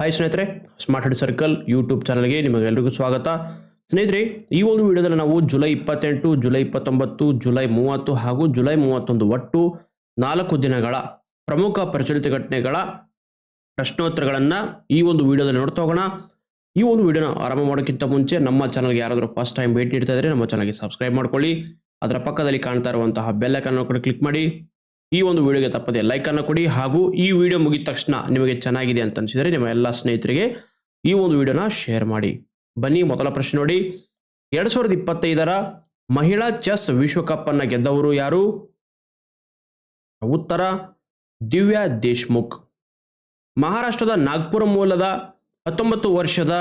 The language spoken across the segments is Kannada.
ಹಾಯ್ ಸ್ನೇಹಿತರೆ ಸ್ಮಾರ್ಟ್ ಹೆಡ್ ಸರ್ಕಲ್ ಯೂಟ್ಯೂಬ್ ಚಾನಲ್ಗೆ ನಿಮಗೆಲ್ಲರಿಗೂ ಸ್ವಾಗತ. ಸ್ನೇಹಿತರೆ, ಈ ಒಂದು ವಿಡಿಯೋದಲ್ಲಿ ನಾವು ಜುಲೈ ಇಪ್ಪತ್ತೆಂಟು ಜುಲೈ ಇಪ್ಪತ್ತೊಂಬತ್ತು ಜುಲೈ ಮೂವತ್ತು ಹಾಗೂ ಜುಲೈ ಮೂವತ್ತೊಂದು ಒಟ್ಟು ನಾಲ್ಕು ದಿನಗಳ ಪ್ರಮುಖ ಪ್ರಚಲಿತ ಘಟನೆಗಳ ಪ್ರಶ್ನೋತ್ತರಗಳನ್ನು ಈ ಒಂದು ವಿಡಿಯೋದಲ್ಲಿ ನೋಡ್ತಾ ಹೋಗೋಣ. ಈ ಒಂದು ವಿಡಿಯೋನ ಆರಂಭ ಮಾಡೋಕ್ಕಿಂತ ಮುಂಚೆ ನಮ್ಮ ಚಾನಲ್ಗೆ ಯಾರಾದರೂ ಫಸ್ಟ್ ಟೈಮ್ ಭೇಟಿ ನೀಡ್ತಾ ಇದ್ದರೆ ನಮ್ಮ ಚಾನಲ್ಗೆ ಸಬ್ಸ್ಕ್ರೈಬ್ ಮಾಡ್ಕೊಳ್ಳಿ. ಅದರ ಪಕ್ಕದಲ್ಲಿ ಕಾಣ್ತಾ ಇರುವಂತಹ ಬೆಲ್ ಕೂಡ ಕ್ಲಿಕ್ ಮಾಡಿ. ಈ ಒಂದು ವಿಡಿಯೋಗೆ ತಪ್ಪದೆ ಲೈಕ್ ಅನ್ನು ಕೊಡಿ ಹಾಗೂ ಈ ವಿಡಿಯೋ ಮುಗಿದ ತಕ್ಷಣ ನಿಮಗೆ ಚೆನ್ನಾಗಿದೆ ಅಂತ ಅನಿಸಿದರೆ ನಿಮ್ಮ ಎಲ್ಲ ಸ್ನೇಹಿತರಿಗೆ ಈ ಒಂದು ವಿಡಿಯೋನ ಶೇರ್ ಮಾಡಿ. ಬನ್ನಿ ಮೊದಲ ಪ್ರಶ್ನೆ ನೋಡಿ. ಎರಡ್ ಸಾವಿರದ ಇಪ್ಪತ್ತೈದರ ಮಹಿಳಾ ಚೆಸ್ ವಿಶ್ವಕಪ್ ಅನ್ನ ಗೆದ್ದವರು ಯಾರು? ಉತ್ತರ, ದಿವ್ಯಾ ದೇಶ್ಮುಖ್. ಮಹಾರಾಷ್ಟ್ರದ ನಾಗ್ಪುರ ಮೂಲದ ಹತ್ತೊಂಬತ್ತು ವರ್ಷದ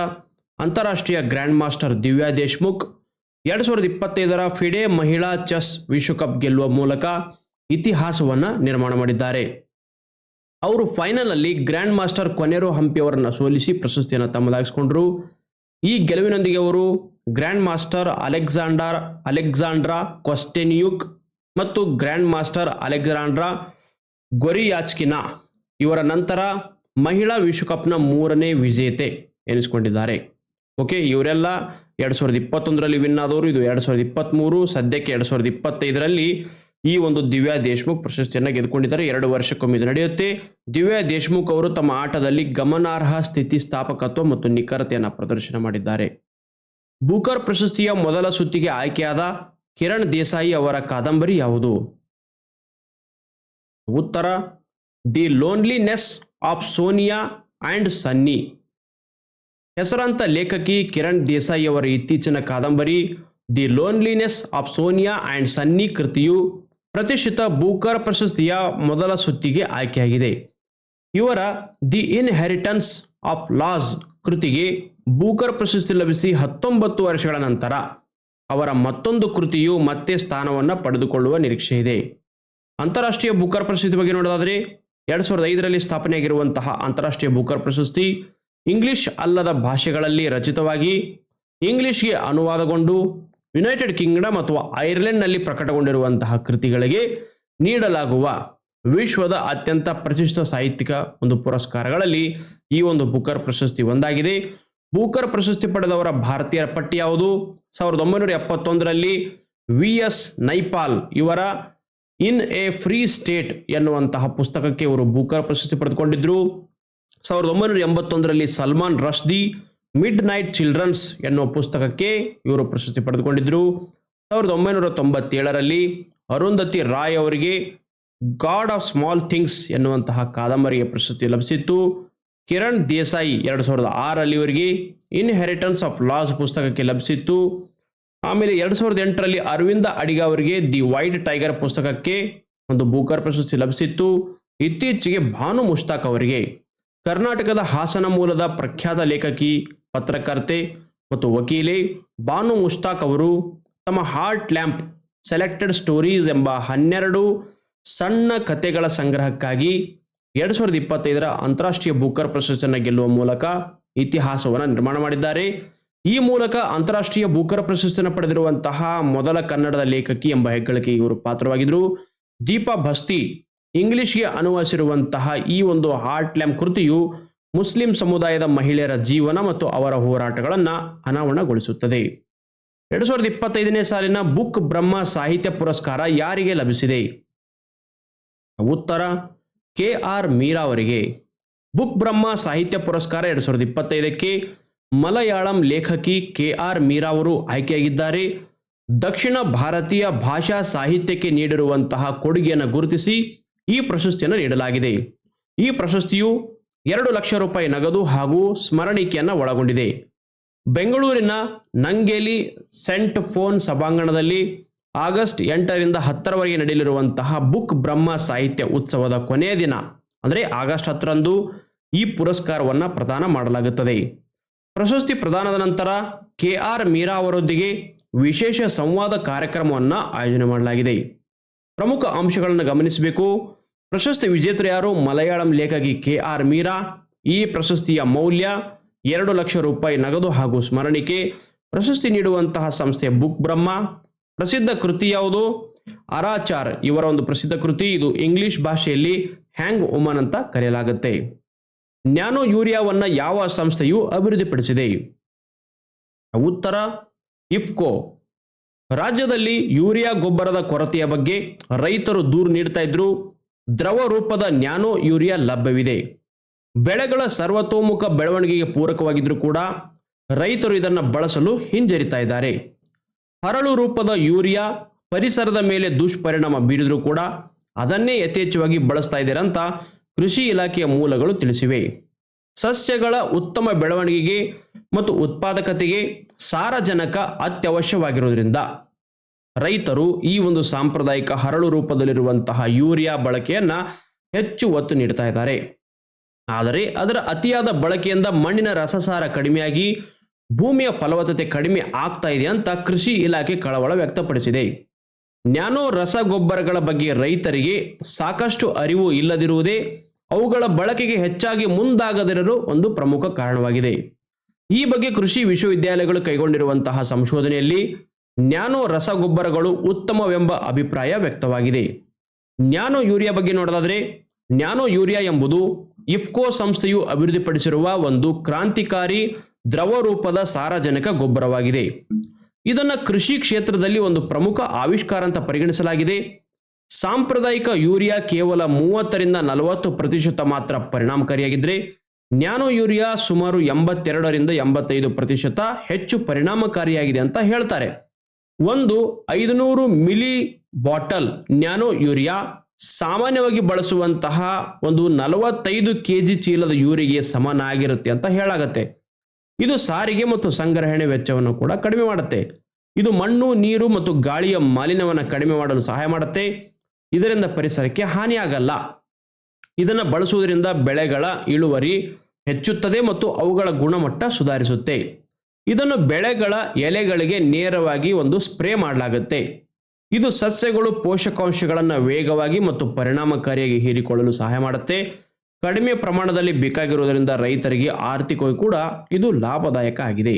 ಅಂತಾರಾಷ್ಟ್ರೀಯ ಗ್ರ್ಯಾಂಡ್ ಮಾಸ್ಟರ್ ದಿವ್ಯಾ ದೇಶ್ಮುಖ್. ಎರಡು ಸಾವಿರದ ಇಪ್ಪತ್ತೈದರ ಫಿಡೆ ಮಹಿಳಾ ಚೆಸ್ ವಿಶ್ವಕಪ್ ಗೆಲ್ಲುವ ಮೂಲಕ ಇತಿಹಾಸವನ್ನು ನಿರ್ಮಾಣ ಮಾಡಿದ್ದಾರೆ. ಅವರು ಫೈನಲ್ ಅಲ್ಲಿ ಗ್ರ್ಯಾಂಡ್ ಮಾಸ್ಟರ್ ಕೊನೆರೋ ಹಂಪಿ ಅವರನ್ನು ಸೋಲಿಸಿ ಪ್ರಶಸ್ತಿಯನ್ನು ತಮ್ಮದಾಗಿಸಿಕೊಂಡ್ರು. ಈ ಗೆಲುವಿನೊಂದಿಗೆ ಅವರು grand master Alexander Alexandra Kosteniuk ಮತ್ತು ಗ್ರ್ಯಾಂಡ್ ಮಾಸ್ಟರ್ ಅಲೆಕ್ಸಾಂಡ್ರಾ ಗೊರಿಯಾಚ್ಕಿನಾ ಇವರ ನಂತರ ಮಹಿಳಾ ವಿಶ್ವಕಪ್ನ ಮೂರನೇ ವಿಜೇತೆ ಎನಿಸಿಕೊಂಡಿದ್ದಾರೆ. ಓಕೆ, ಇವರೆಲ್ಲ ಎರಡು ಸಾವಿರದ ಇಪ್ಪತ್ತೊಂದರಲ್ಲಿ ವಿನ್ ಆದವರು. ಇದು ಎರಡು ಸಾವಿರದ ಇಪ್ಪತ್ತ್ಮೂರು ಸದ್ಯಕ್ಕೆ ಎರಡು ಸಾವಿರದ ಇಪ್ಪತ್ತೈದರಲ್ಲಿ ಈ ಒಂದು ದಿವ್ಯಾ ದೇಶ್ಮುಖ್ ಪ್ರಶಸ್ತಿಯನ್ನು ಗೆದ್ದುಕೊಂಡಿದ್ದಾರೆ ಎರಡು ವರ್ಷಕ್ಕೊಮ್ಮೆ ಇದು ನಡೆಯುತ್ತೆ. ದಿವ್ಯಾ ದೇಶ್ಮುಖ್ ಅವರು ತಮ್ಮ ಆಟದಲ್ಲಿ ಗಮನಾರ್ಹ ಸ್ಥಿತಿ ಸ್ಥಾಪಕತ್ವ ಮತ್ತು ನಿಖರತೆಯನ್ನು ಪ್ರದರ್ಶನ ಮಾಡಿದ್ದಾರೆ. ಬೂಕರ್ ಪ್ರಶಸ್ತಿಯ ಮೊದಲ ಸುತ್ತಿಗೆ ಆಯ್ಕೆಯಾದ ಕಿರಣ್ ದೇಸಾಯಿ ಅವರ ಕಾದಂಬರಿ ಯಾವುದು? ಉತ್ತರ, the loneliness of Sonia and Sunny ಹೆಸರಾಂತ ಲೇಖಕಿ ಕಿರಣ್ ದೇಸಾಯಿ ಅವರ ಇತ್ತೀಚಿನ ಕಾದಂಬರಿ, the loneliness of Sonia and Sunny ಕೃತಿಯು ಪ್ರತಿಷ್ಠಿತ ಬೂಕರ್ ಪ್ರಶಸ್ತಿಯ ಮೊದಲ ಸುತ್ತಿಗೆ ಆಯ್ಕೆಯಾಗಿದೆ. ಇವರ ದಿ ಇನ್ಹೆರಿಟನ್ಸ್ ಆಫ್ ಲಾಸ್ ಕೃತಿಗೆ ಬೂಕರ್ ಪ್ರಶಸ್ತಿ ಲಭಿಸಿ ಹತ್ತೊಂಬತ್ತು ವರ್ಷಗಳ ನಂತರ ಅವರ ಮತ್ತೊಂದು ಕೃತಿಯು ಮತ್ತೆ ಸ್ಥಾನವನ್ನು ಪಡೆದುಕೊಳ್ಳುವ ನಿರೀಕ್ಷೆ ಇದೆ. ಅಂತಾರಾಷ್ಟ್ರೀಯ ಬೂಕರ್ ಪ್ರಶಸ್ತಿ ಬಗ್ಗೆ ನೋಡೋದಾದರೆ ಎರಡು ಸಾವಿರದ ಐದರಲ್ಲಿ ಸ್ಥಾಪನೆಯಾಗಿರುವಂತಹ ಅಂತಾರಾಷ್ಟ್ರೀಯ ಬೂಕರ್ ಪ್ರಶಸ್ತಿ ಇಂಗ್ಲಿಷ್ ಅಲ್ಲದ ಭಾಷೆಗಳಲ್ಲಿ ರಚಿತವಾಗಿ ಇಂಗ್ಲಿಷ್ಗೆ ಅನುವಾದಗೊಂಡು ಯುನೈಟೆಡ್ ಕಿಂಗ್ಡಮ್ ಅಥವಾ ಐರ್ಲೆಂಡ್ನಲ್ಲಿ ಪ್ರಕಟಗೊಂಡಿರುವಂತಹ ಕೃತಿಗಳಿಗೆ ನೀಡಲಾಗುವ ವಿಶ್ವದ ಅತ್ಯಂತ ಪ್ರತಿಷ್ಠಿತ ಸಾಹಿತ್ಯಿಕ ಒಂದು ಪುರಸ್ಕಾರಗಳಲ್ಲಿ ಈ ಒಂದು ಬುಕರ್ ಪ್ರಶಸ್ತಿ ಒಂದಾಗಿದೆ. ಬೂಕರ್ ಪ್ರಶಸ್ತಿ ಪಡೆದವರ ಭಾರತೀಯರ ಪಟ್ಟಿ ಯಾವುದು? ಸಾವಿರದ ಒಂಬೈನೂರ ಎಪ್ಪತ್ತೊಂದರಲ್ಲಿ ವಿ ಎಸ್ ನೈಪಾಲ್ ಇವರ ಇನ್ ಎ ಫ್ರೀ ಸ್ಟೇಟ್ ಎನ್ನುವಂತಹ ಪುಸ್ತಕಕ್ಕೆ ಇವರು ಬೂಕರ್ ಪ್ರಶಸ್ತಿ ಪಡೆದುಕೊಂಡಿದ್ದರು ಸಾವಿರದ ಒಂಬೈನೂರ ಎಂಬತ್ತೊಂದರಲ್ಲಿ Salman Rushdie midnight children's ಎನ್ನುವ ಪುಸ್ತಕಕ್ಕೆ ಇವರು ಪ್ರಶಸ್ತಿ ಪಡೆದುಕೊಂಡಿದ್ದರು ಸಾವಿರದ ಒಂಬೈನೂರ ತೊಂಬತ್ತೇಳರಲ್ಲಿ ಅರುಂಧತಿ ರಾಯ್ ಅವರಿಗೆ ಗಾಡ್ ಆಫ್ ಸ್ಮಾಲ್ ಥಿಂಗ್ಸ್ ಎನ್ನುವಂತಹ ಕಾದಂಬರಿಗೆ ಪ್ರಶಸ್ತಿ ಲಭಿಸಿತ್ತು. ಕಿರಣ್ ದೇಸಾಯಿ ಎರಡು ಸಾವಿರದ ಆರರಲ್ಲಿ ಇವರಿಗೆ ಇನ್ಹೆರಿಟನ್ಸ್ ಆಫ್ ಲಾಸ್ ಪುಸ್ತಕಕ್ಕೆ ಲಭಿಸಿತ್ತು. ಆಮೇಲೆ ಎರಡು ಸಾವಿರದ ಎಂಟರಲ್ಲಿ ಅರವಿಂದ ಅಡಿಗ ಅವರಿಗೆ ದಿ ವೈಟ್ ಟೈಗರ್ ಪುಸ್ತಕಕ್ಕೆ ಒಂದು ಬೂಕರ್ ಪ್ರಶಸ್ತಿ ಲಭಿಸಿತ್ತು. ಇತ್ತೀಚೆಗೆ ಭಾನು ಮುಷ್ತಾಕ್ ಅವರಿಗೆ ಕರ್ನಾಟಕದ ಹಾಸನ ಮೂಲದ ಪ್ರಖ್ಯಾತ ಲೇಖಕಿ ಪತ್ರಕರ್ತೆ ಮತ್ತು ವಕೀಲೆ ಬಾನು ಮುಷ್ತಾಕ್ ಅವರು ತಮ್ಮ ಹಾರ್ಟ್ ಲ್ಯಾಂಪ್ ಸೆಲೆಕ್ಟೆಡ್ ಸ್ಟೋರೀಸ್ ಎಂಬ ಹನ್ನೆರಡು ಸಣ್ಣ ಕಥೆಗಳ ಸಂಗ್ರಹಕ್ಕಾಗಿ ಎರಡು ಸಾವಿರದ ಇಪ್ಪತ್ತೈದರ ಅಂತಾರಾಷ್ಟ್ರೀಯ ಬುಕ್ಕರ್ ಪ್ರಶಸ್ತಿಯನ್ನು ಗೆಲ್ಲುವ ಮೂಲಕ ಇತಿಹಾಸವನ್ನು ನಿರ್ಮಾಣ ಮಾಡಿದ್ದಾರೆ. ಈ ಮೂಲಕ ಅಂತಾರಾಷ್ಟ್ರೀಯ ಬುಕ್ಕರ್ ಪ್ರಶಸ್ತಿಯನ್ನು ಪಡೆದಿರುವಂತಹ ಮೊದಲ ಕನ್ನಡದ ಲೇಖಕಿ ಎಂಬ ಹೆಗ್ಗಳಿಕೆ ಇವರು ಪಾತ್ರವಾಗಿದ್ದರು. ದೀಪಾ ಭಸ್ತಿ ಇಂಗ್ಲಿಷ್ಗೆ ಅನುವಾದಿಸಿರುವಂತಹ ಈ ಒಂದು ಹಾರ್ಟ್ ಲ್ಯಾಂಪ್ ಕೃತಿಯು ಮುಸ್ಲಿಂ ಸಮುದಾಯದ ಮಹಿಳೆಯರ ಜೀವನ ಮತ್ತು ಅವರ ಹೋರಾಟಗಳನ್ನು ಅನಾವರಣಗೊಳಿಸುತ್ತದೆ. ಎರಡು ಸಾವಿರದ ಇಪ್ಪತ್ತೈದನೇ ಸಾಲಿನ ಬುಕ್ ಬ್ರಹ್ಮ ಸಾಹಿತ್ಯ ಪುರಸ್ಕಾರ ಯಾರಿಗೆ ಲಭಿಸಿದೆ? ಉತ್ತರ ಕೆ ಆರ್ ಮೀರಾ ಅವರಿಗೆ. ಬುಕ್ ಬ್ರಹ್ಮ ಸಾಹಿತ್ಯ ಪುರಸ್ಕಾರ ಎರಡು ಸಾವಿರದ ಇಪ್ಪತ್ತೈದಕ್ಕೆ ಮಲಯಾಳಂ ಲೇಖಕಿ ಕೆ ಆರ್ ಮೀರಾ ಅವರು ಆಯ್ಕೆಯಾಗಿದ್ದಾರೆ. ದಕ್ಷಿಣ ಭಾರತೀಯ ಭಾಷಾ ಸಾಹಿತ್ಯಕ್ಕೆ ನೀಡಿರುವಂತಹ ಕೊಡುಗೆಯನ್ನು ಗುರುತಿಸಿ ಈ ಪ್ರಶಸ್ತಿಯನ್ನು ನೀಡಲಾಗಿದೆ. ಈ ಪ್ರಶಸ್ತಿಯು ಎರಡು ಲಕ್ಷ ರೂಪಾಯಿ ನಗದು ಹಾಗೂ ಸ್ಮರಣಿಕೆಯನ್ನು ಒಳಗೊಂಡಿದೆ. ಬೆಂಗಳೂರಿನ ನಂಗೇಲಿ ಸೆಂಟ್ ಫೋನ್ ಸಭಾಂಗಣದಲ್ಲಿ ಆಗಸ್ಟ್ ಎಂಟರಿಂದ ಹತ್ತರವರೆಗೆ ನಡೆಯಲಿರುವಂತಹ ಬುಕ್ ಬ್ರಹ್ಮ ಸಾಹಿತ್ಯ ಉತ್ಸವದ ಕೊನೆಯ ದಿನ, ಅಂದರೆ ಆಗಸ್ಟ್ ಹತ್ತರಂದು ಈ ಪುರಸ್ಕಾರವನ್ನು ಪ್ರದಾನ ಮಾಡಲಾಗುತ್ತದೆ. ಪ್ರಶಸ್ತಿ ಪ್ರದಾನದ ನಂತರ ಕೆ ಆರ್ ಮೀರಾ ಅವರೊಂದಿಗೆ ವಿಶೇಷ ಸಂವಾದ ಕಾರ್ಯಕ್ರಮವನ್ನು ಆಯೋಜನೆ ಮಾಡಲಾಗಿದೆ. ಪ್ರಮುಖ ಅಂಶಗಳನ್ನು ಗಮನಿಸಬೇಕು. ಪ್ರಶಸ್ತಿ ವಿಜೇತರು ಯಾರು? ಮಲಯಾಳಂ ಲೇಖಕಿ ಕೆ ಆರ್ ಮೀರಾ. ಈ ಪ್ರಶಸ್ತಿಯ ಮೌಲ್ಯ ಎರಡು ಲಕ್ಷ ರೂಪಾಯಿ ನಗದು ಹಾಗೂ ಸ್ಮರಣಿಕೆ. ಪ್ರಶಸ್ತಿ ನೀಡುವಂತಹ ಸಂಸ್ಥೆ ಬುಕ್ ಬ್ರಹ್ಮ. ಪ್ರಸಿದ್ಧ ಕೃತಿ ಯಾವುದು? ಅರಾಚಾರ್ ಇವರ ಒಂದು ಪ್ರಸಿದ್ಧ ಕೃತಿ. ಇದು ಇಂಗ್ಲಿಷ್ ಭಾಷೆಯಲ್ಲಿ ಹ್ಯಾಂಗ್ ಉಮನ್ ಅಂತ ಕರೆಯಲಾಗುತ್ತೆ. ನ್ಯಾನೋ ಯೂರಿಯಾವನ್ನು ಯಾವ ಸಂಸ್ಥೆಯು ಅಭಿವೃದ್ಧಿಪಡಿಸಿದೆ? ಉತ್ತರ, ಇಫ್ಕೋ. ರಾಜ್ಯದಲ್ಲಿ ಯೂರಿಯಾ ಗೊಬ್ಬರದ ಕೊರತೆಯ ಬಗ್ಗೆ ರೈತರು ದೂರು ನೀಡ್ತಾ ಇದ್ರು. ದ್ರವ ರೂಪದ ನ್ಯಾನೋ ಯೂರಿಯಾ ಲಭ್ಯವಿದೆ. ಬೆಳೆಗಳ ಸರ್ವತೋಮುಖ ಬೆಳವಣಿಗೆಗೆ ಪೂರಕವಾಗಿದ್ದರೂ ಕೂಡ ರೈತರು ಇದನ್ನು ಬಳಸಲು ಹಿಂಜರಿತಾ ಇದ್ದಾರೆ. ಹರಳು ರೂಪದ ಯೂರಿಯಾ ಪರಿಸರದ ಮೇಲೆ ದುಷ್ಪರಿಣಾಮ ಬೀರಿದರೂ ಕೂಡ ಅದನ್ನೇ ಯಥೇಚ್ಛವಾಗಿ ಬಳಸ್ತಾ ಇದ್ದಾರೆ ಕೃಷಿ ಇಲಾಖೆಯ ಮೂಲಗಳು ತಿಳಿಸಿವೆ. ಸಸ್ಯಗಳ ಉತ್ತಮ ಬೆಳವಣಿಗೆಗೆ ಮತ್ತು ಉತ್ಪಾದಕತೆಗೆ ಸಾರಜನಕ ಅತ್ಯವಶ್ಯವಾಗಿರುವುದರಿಂದ ರೈತರು ಈ ಒಂದು ಸಾಂಪ್ರದಾಯಿಕ ಹರಳು ರೂಪದಲ್ಲಿರುವಂತಹ ಯೂರಿಯಾ ಬಳಕೆಯನ್ನು ಹೆಚ್ಚು ಒತ್ತು ನೀಡ್ತಾ ಇದ್ದಾರೆ. ಆದರೆ ಅದರ ಅತಿಯಾದ ಬಳಕೆಯಿಂದ ಮಣ್ಣಿನ ರಸಸಾರ ಕಡಿಮೆಯಾಗಿ ಭೂಮಿಯ ಫಲವತ್ತತೆ ಕಡಿಮೆ ಆಗ್ತಾ ಇದೆ ಅಂತ ಕೃಷಿ ಇಲಾಖೆ ಕಳವಳ ವ್ಯಕ್ತಪಡಿಸಿದೆ. ನ್ಯಾನೋ ರಸಗೊಬ್ಬರಗಳ ಬಗ್ಗೆ ರೈತರಿಗೆ ಸಾಕಷ್ಟು ಅರಿವು ಇಲ್ಲದಿರುವುದೇ ಅವುಗಳ ಬಳಕೆಗೆ ಹೆಚ್ಚಾಗಿ ಮುಂದಾಗದಿರಲು ಒಂದು ಪ್ರಮುಖ ಕಾರಣವಾಗಿದೆ. ಈ ಬಗ್ಗೆ ಕೃಷಿ ವಿಶ್ವವಿದ್ಯಾಲಯಗಳು ಕೈಗೊಂಡಿರುವಂತಹ ಸಂಶೋಧನೆಯಲ್ಲಿ ನ್ಯಾನೋ ರಸಗೊಬ್ಬರಗಳು ಉತ್ತಮವೆಂಬ ಅಭಿಪ್ರಾಯ ವ್ಯಕ್ತವಾಗಿದೆ. ನ್ಯಾನೋ ಯೂರಿಯಾ ಬಗ್ಗೆ ನೋಡೋದಾದರೆ, ನ್ಯಾನೋ ಯೂರಿಯಾ ಎಂಬುದು ಇಫ್ಕೋ ಸಂಸ್ಥೆಯು ಅಭಿವೃದ್ಧಿಪಡಿಸಿರುವ ಒಂದು ಕ್ರಾಂತಿಕಾರಿ ದ್ರವ ರೂಪದ ಸಾರಜನಕ ಗೊಬ್ಬರವಾಗಿದೆ. ಇದನ್ನು ಕೃಷಿ ಕ್ಷೇತ್ರದಲ್ಲಿ ಒಂದು ಪ್ರಮುಖ ಆವಿಷ್ಕಾರ ಅಂತ ಪರಿಗಣಿಸಲಾಗಿದೆ. ಸಾಂಪ್ರದಾಯಿಕ ಯೂರಿಯಾ ಕೇವಲ ಮೂವತ್ತರಿಂದ ನಲವತ್ತು ಪ್ರತಿಶತ ಮಾತ್ರ ಪರಿಣಾಮಕಾರಿಯಾಗಿದ್ದರೆ ನ್ಯಾನೋ ಯೂರಿಯಾ ಸುಮಾರು ಎಂಬತ್ತೆರಡರಿಂದ ಎಂಬತ್ತೈದು ಪ್ರತಿಶತ ಹೆಚ್ಚು ಪರಿಣಾಮಕಾರಿಯಾಗಿದೆ ಅಂತ ಹೇಳ್ತಾರೆ. ಒಂದು ಐದುನೂರು ಮಿಲಿ ಬಾಟಲ್ ನ್ಯಾನೋ ಯೂರಿಯಾ ಸಾಮಾನ್ಯವಾಗಿ ಬಳಸುವಂತಹ ಒಂದು ನಲವತ್ತೈದು ಕೆ ಜಿ ಚೀಲದ ಯೂರಿಗೆ ಸಮನಾಗಿರುತ್ತೆ ಅಂತ ಹೇಳಾಗತ್ತೆ. ಇದು ಸಾರಿಗೆ ಮತ್ತು ಸಂಗ್ರಹಣೆ ವೆಚ್ಚವನ್ನು ಕೂಡ ಕಡಿಮೆ ಮಾಡುತ್ತೆ. ಇದು ಮಣ್ಣು, ನೀರು ಮತ್ತು ಗಾಳಿಯ ಮಾಲಿನ್ಯವನ್ನು ಕಡಿಮೆ ಮಾಡಲು ಸಹಾಯ ಮಾಡುತ್ತೆ. ಇದರಿಂದ ಪರಿಸರಕ್ಕೆ ಹಾನಿಯಾಗಲ್ಲ. ಇದನ್ನು ಬಳಸುವುದರಿಂದ ಬೆಳೆಗಳ ಇಳುವರಿ ಹೆಚ್ಚುತ್ತದೆ ಮತ್ತು ಅವುಗಳ ಗುಣಮಟ್ಟ ಸುಧಾರಿಸುತ್ತೆ. ಇದನ್ನು ಬೆಳೆಗಳ ಎಲೆಗಳಿಗೆ ನೇರವಾಗಿ ಒಂದು ಸ್ಪ್ರೇ ಮಾಡಲಾಗುತ್ತೆ. ಇದು ಸಸ್ಯಗಳು ಪೋಷಕಾಂಶಗಳನ್ನು ವೇಗವಾಗಿ ಮತ್ತು ಪರಿಣಾಮಕಾರಿಯಾಗಿ ಹೀರಿಕೊಳ್ಳಲು ಸಹಾಯ ಮಾಡುತ್ತೆ. ಕಡಿಮೆ ಪ್ರಮಾಣದಲ್ಲಿ ಬೇಕಾಗಿರುವುದರಿಂದ ರೈತರಿಗೆ ಆರ್ಥಿಕವಾಗಿ ಕೂಡ ಇದು ಲಾಭದಾಯಕ ಆಗಿದೆ.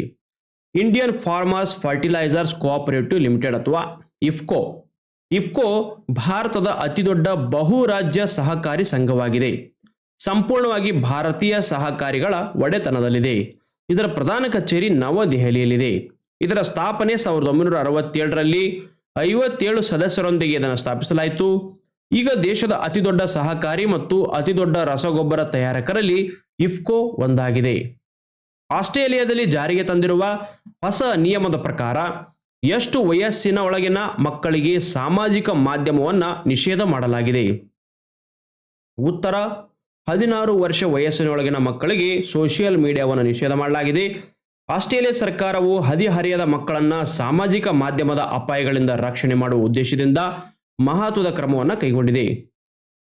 Indian farmers fertilisers cooperative limited ಅಥವಾ ಇಫ್ಕೋ ಇಫ್ಕೋ ಭಾರತದ ಅತಿದೊಡ್ಡ ಬಹುರಾಜ್ಯ ಸಹಕಾರಿ ಸಂಘವಾಗಿದೆ. ಸಂಪೂರ್ಣವಾಗಿ ಭಾರತೀಯ ಸಹಕಾರಿಗಳ ಒಡೆತನದಲ್ಲಿದೆ. ಇದರ ಪ್ರಧಾನ ಕಚೇರಿ ನವದೆಹಲಿಯಲ್ಲಿದೆ. ಇದರ ಸ್ಥಾಪನೆ ಸಾವಿರದ ಒಂಬೈನೂರ ಅರವತ್ತೇಳರಲ್ಲಿ ಐವತ್ತೇಳು ಸದಸ್ಯರೊಂದಿಗೆ ಇದನ್ನು ಸ್ಥಾಪಿಸಲಾಯಿತು. ಈಗ ದೇಶದ ಅತಿದೊಡ್ಡ ಸಹಕಾರಿ ಮತ್ತು ಅತಿದೊಡ್ಡ ರಸಗೊಬ್ಬರ ತಯಾರಕರಲ್ಲಿ ಇಫ್ಕೋ ಒಂದಾಗಿದೆ. ಆಸ್ಟ್ರೇಲಿಯಾದಲ್ಲಿ ಜಾರಿಗೆ ತಂದಿರುವ ಹೊಸ ನಿಯಮದ ಪ್ರಕಾರ ಎಷ್ಟು ವಯಸ್ಸಿನ ಒಳಗಿನ ಮಕ್ಕಳಿಗೆ ಸಾಮಾಜಿಕ ಮಾಧ್ಯಮವನ್ನು ನಿಷೇಧ ಮಾಡಲಾಗಿದೆ. ಉತ್ತರ ಹದಿನಾರು ವರ್ಷ ವಯಸ್ಸಿನೊಳಗಿನ ಮಕ್ಕಳಿಗೆ ಸೋಷಿಯಲ್ ಮೀಡಿಯಾವನ್ನು ನಿಷೇಧ ಮಾಡಲಾಗಿದೆ. ಆಸ್ಟ್ರೇಲಿಯಾ ಸರ್ಕಾರವು ಹದಿಹರಿಯದ ಮಕ್ಕಳನ್ನು ಸಾಮಾಜಿಕ ಮಾಧ್ಯಮದ ಅಪಾಯಗಳಿಂದ ರಕ್ಷಣೆ ಮಾಡುವ ಉದ್ದೇಶದಿಂದ ಮಹತ್ವದ ಕ್ರಮವನ್ನು ಕೈಗೊಂಡಿದೆ.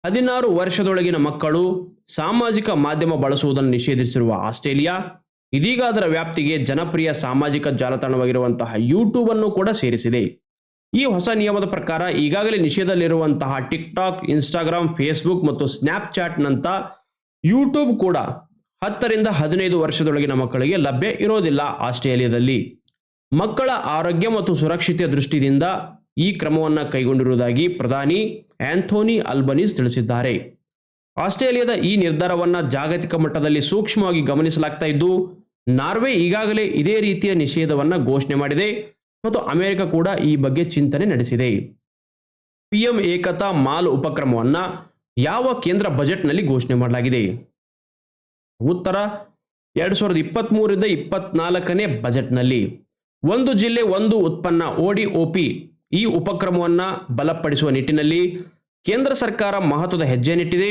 ಹದಿನಾರು ವರ್ಷದೊಳಗಿನ ಮಕ್ಕಳು ಸಾಮಾಜಿಕ ಮಾಧ್ಯಮ ಬಳಸುವುದನ್ನು ನಿಷೇಧಿಸಿರುವ ಆಸ್ಟ್ರೇಲಿಯಾ, ಇದೀಗ ಅದರ ವ್ಯಾಪ್ತಿಗೆ ಜನಪ್ರಿಯ ಸಾಮಾಜಿಕ ಜಾಲತಾಣವಾಗಿರುವಂತಹ ಯೂಟ್ಯೂಬ್ ಅನ್ನು ಕೂಡ ಸೇರಿಸಿದೆ. ಈ ಹೊಸ ನಿಯಮದ ಪ್ರಕಾರ ಈಗಾಗಲೇ ನಿಷೇಧದಲ್ಲಿರುವಂತಹ ಟಿಕ್ಟಾಕ್ ಇನ್ಸ್ಟಾಗ್ರಾಮ್ ಫೇಸ್ಬುಕ್ ಮತ್ತು ಸ್ನ್ಯಾಪ್ಚಾಟ್ನಂಥ ಯೂಟ್ಯೂಬ್ ಕೂಡ ಹತ್ತರಿಂದ ಹದಿನೈದು ವರ್ಷದೊಳಗಿನ ಮಕ್ಕಳಿಗೆ ಲಭ್ಯ ಇರೋದಿಲ್ಲ ಆಸ್ಟ್ರೇಲಿಯಾದಲ್ಲಿ ಮಕ್ಕಳ ಆರೋಗ್ಯ ಮತ್ತು ಸುರಕ್ಷತೆಯ ದೃಷ್ಟಿಯಿಂದ ಈ ಕ್ರಮವನ್ನು ಕೈಗೊಂಡಿರುವುದಾಗಿ ಪ್ರಧಾನಿ ಆಂಥೋನಿ ಅಲ್ಬನೀಸ್ ತಿಳಿಸಿದ್ದಾರೆ. ಆಸ್ಟ್ರೇಲಿಯಾದ ಈ ನಿರ್ಧಾರವನ್ನು ಜಾಗತಿಕ ಮಟ್ಟದಲ್ಲಿ ಸೂಕ್ಷ್ಮವಾಗಿ ಗಮನಿಸಲಾಗ್ತಾ ಇದ್ದು, ನಾರ್ವೆ ಈಗಾಗಲೇ ಇದೇ ರೀತಿಯ ನಿಷೇಧವನ್ನು ಘೋಷಣೆ ಮಾಡಿದೆ. ಮತ್ತು ಅಮೆರಿಕ ಕೂಡ ಈ ಬಗ್ಗೆ ಚಿಂತನೆ ನಡೆಸಿದೆ. ಪಿಎಂ ಏಕತಾ ಮಾಲ್ ಉಪಕ್ರಮವನ್ನು ಯಾವ ಕೇಂದ್ರ ಬಜೆಟ್ನಲ್ಲಿ ಘೋಷಣೆ ಮಾಡಲಾಗಿದೆ? ಉತ್ತರ, ಎರಡು ಸಾವಿರದ ಇಪ್ಪತ್ತ್ಮೂರರಿಂದ ಇಪ್ಪತ್ನಾಲ್ಕನೇ ಬಜೆಟ್ನಲ್ಲಿ ಒಂದು ಜಿಲ್ಲೆ ಒಂದು ಉತ್ಪನ್ನ ಒಡಿಒಪಿ ಈ ಉಪಕ್ರಮವನ್ನು ಬಲಪಡಿಸುವ ನಿಟ್ಟಿನಲ್ಲಿ ಕೇಂದ್ರ ಸರ್ಕಾರ ಮಹತ್ವದ ಹೆಜ್ಜೆಯನ್ನಿಟ್ಟಿದೆ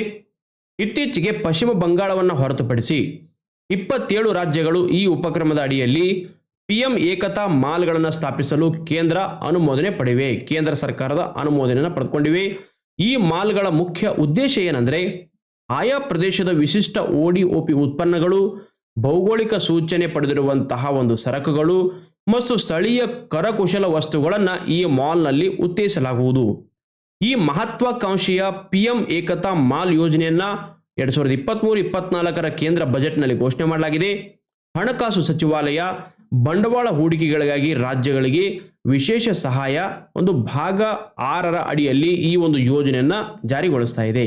ಇತ್ತೀಚೆಗೆ ಪಶ್ಚಿಮ ಬಂಗಾಳವನ್ನು ಹೊರತುಪಡಿಸಿ ಇಪ್ಪತ್ತೇಳು ರಾಜ್ಯಗಳು ಈ ಉಪಕ್ರಮದ ಅಡಿಯಲ್ಲಿ ಪಿಎಂ ಏಕತಾ ಮಾಲ್ಗಳನ್ನು ಸ್ಥಾಪಿಸಲು ಕೇಂದ್ರ ಅನುಮೋದನೆ ಪಡೆಯುವೆ ಕೇಂದ್ರ ಸರ್ಕಾರದ ಅನುಮೋದನೆಯನ್ನು ಪಡೆದುಕೊಂಡಿವೆ ಈ ಮಾಲ್ಗಳ ಮುಖ್ಯ ಉದ್ದೇಶ ಏನಂದರೆ, ಆಯಾ ಪ್ರದೇಶದ ವಿಶಿಷ್ಟ ಓಡಿ ಓಪಿ ಉತ್ಪನ್ನಗಳು, ಭೌಗೋಳಿಕ ಸೂಚನೆ ಪಡೆದಿರುವಂತಹ ಒಂದು ಸರಕುಗಳು ಮತ್ತು ಸ್ಥಳೀಯ ಕರಕುಶಲ ವಸ್ತುಗಳನ್ನು ಈ ಮಾಲ್ನಲ್ಲಿ ಉತ್ತೇಜಿಸಲಾಗುವುದು. ಈ ಮಹತ್ವಾಕಾಂಕ್ಷೆಯ ಪಿಎಂ ಏಕತಾ ಮಾಲ್ ಯೋಜನೆಯನ್ನ ಎರಡ್ ಸಾವಿರದ ಇಪ್ಪತ್ತ್ಮೂರು ಇಪ್ಪತ್ನಾಲ್ಕರ ಕೇಂದ್ರ ಬಜೆಟ್ನಲ್ಲಿ ಘೋಷಣೆ ಮಾಡಲಾಗಿದೆ. ಹಣಕಾಸು ಸಚಿವಾಲಯ ಬಂಡವಾಳ ಹೂಡಿಕೆಗಳಿಗಾಗಿ ರಾಜ್ಯಗಳಿಗೆ ವಿಶೇಷ ಸಹಾಯ ಒಂದು ಭಾಗ ಆರರ ಅಡಿಯಲ್ಲಿ ಈ ಒಂದು ಯೋಜನೆಯನ್ನು ಜಾರಿಗೊಳಿಸ್ತಾ ಇದೆ.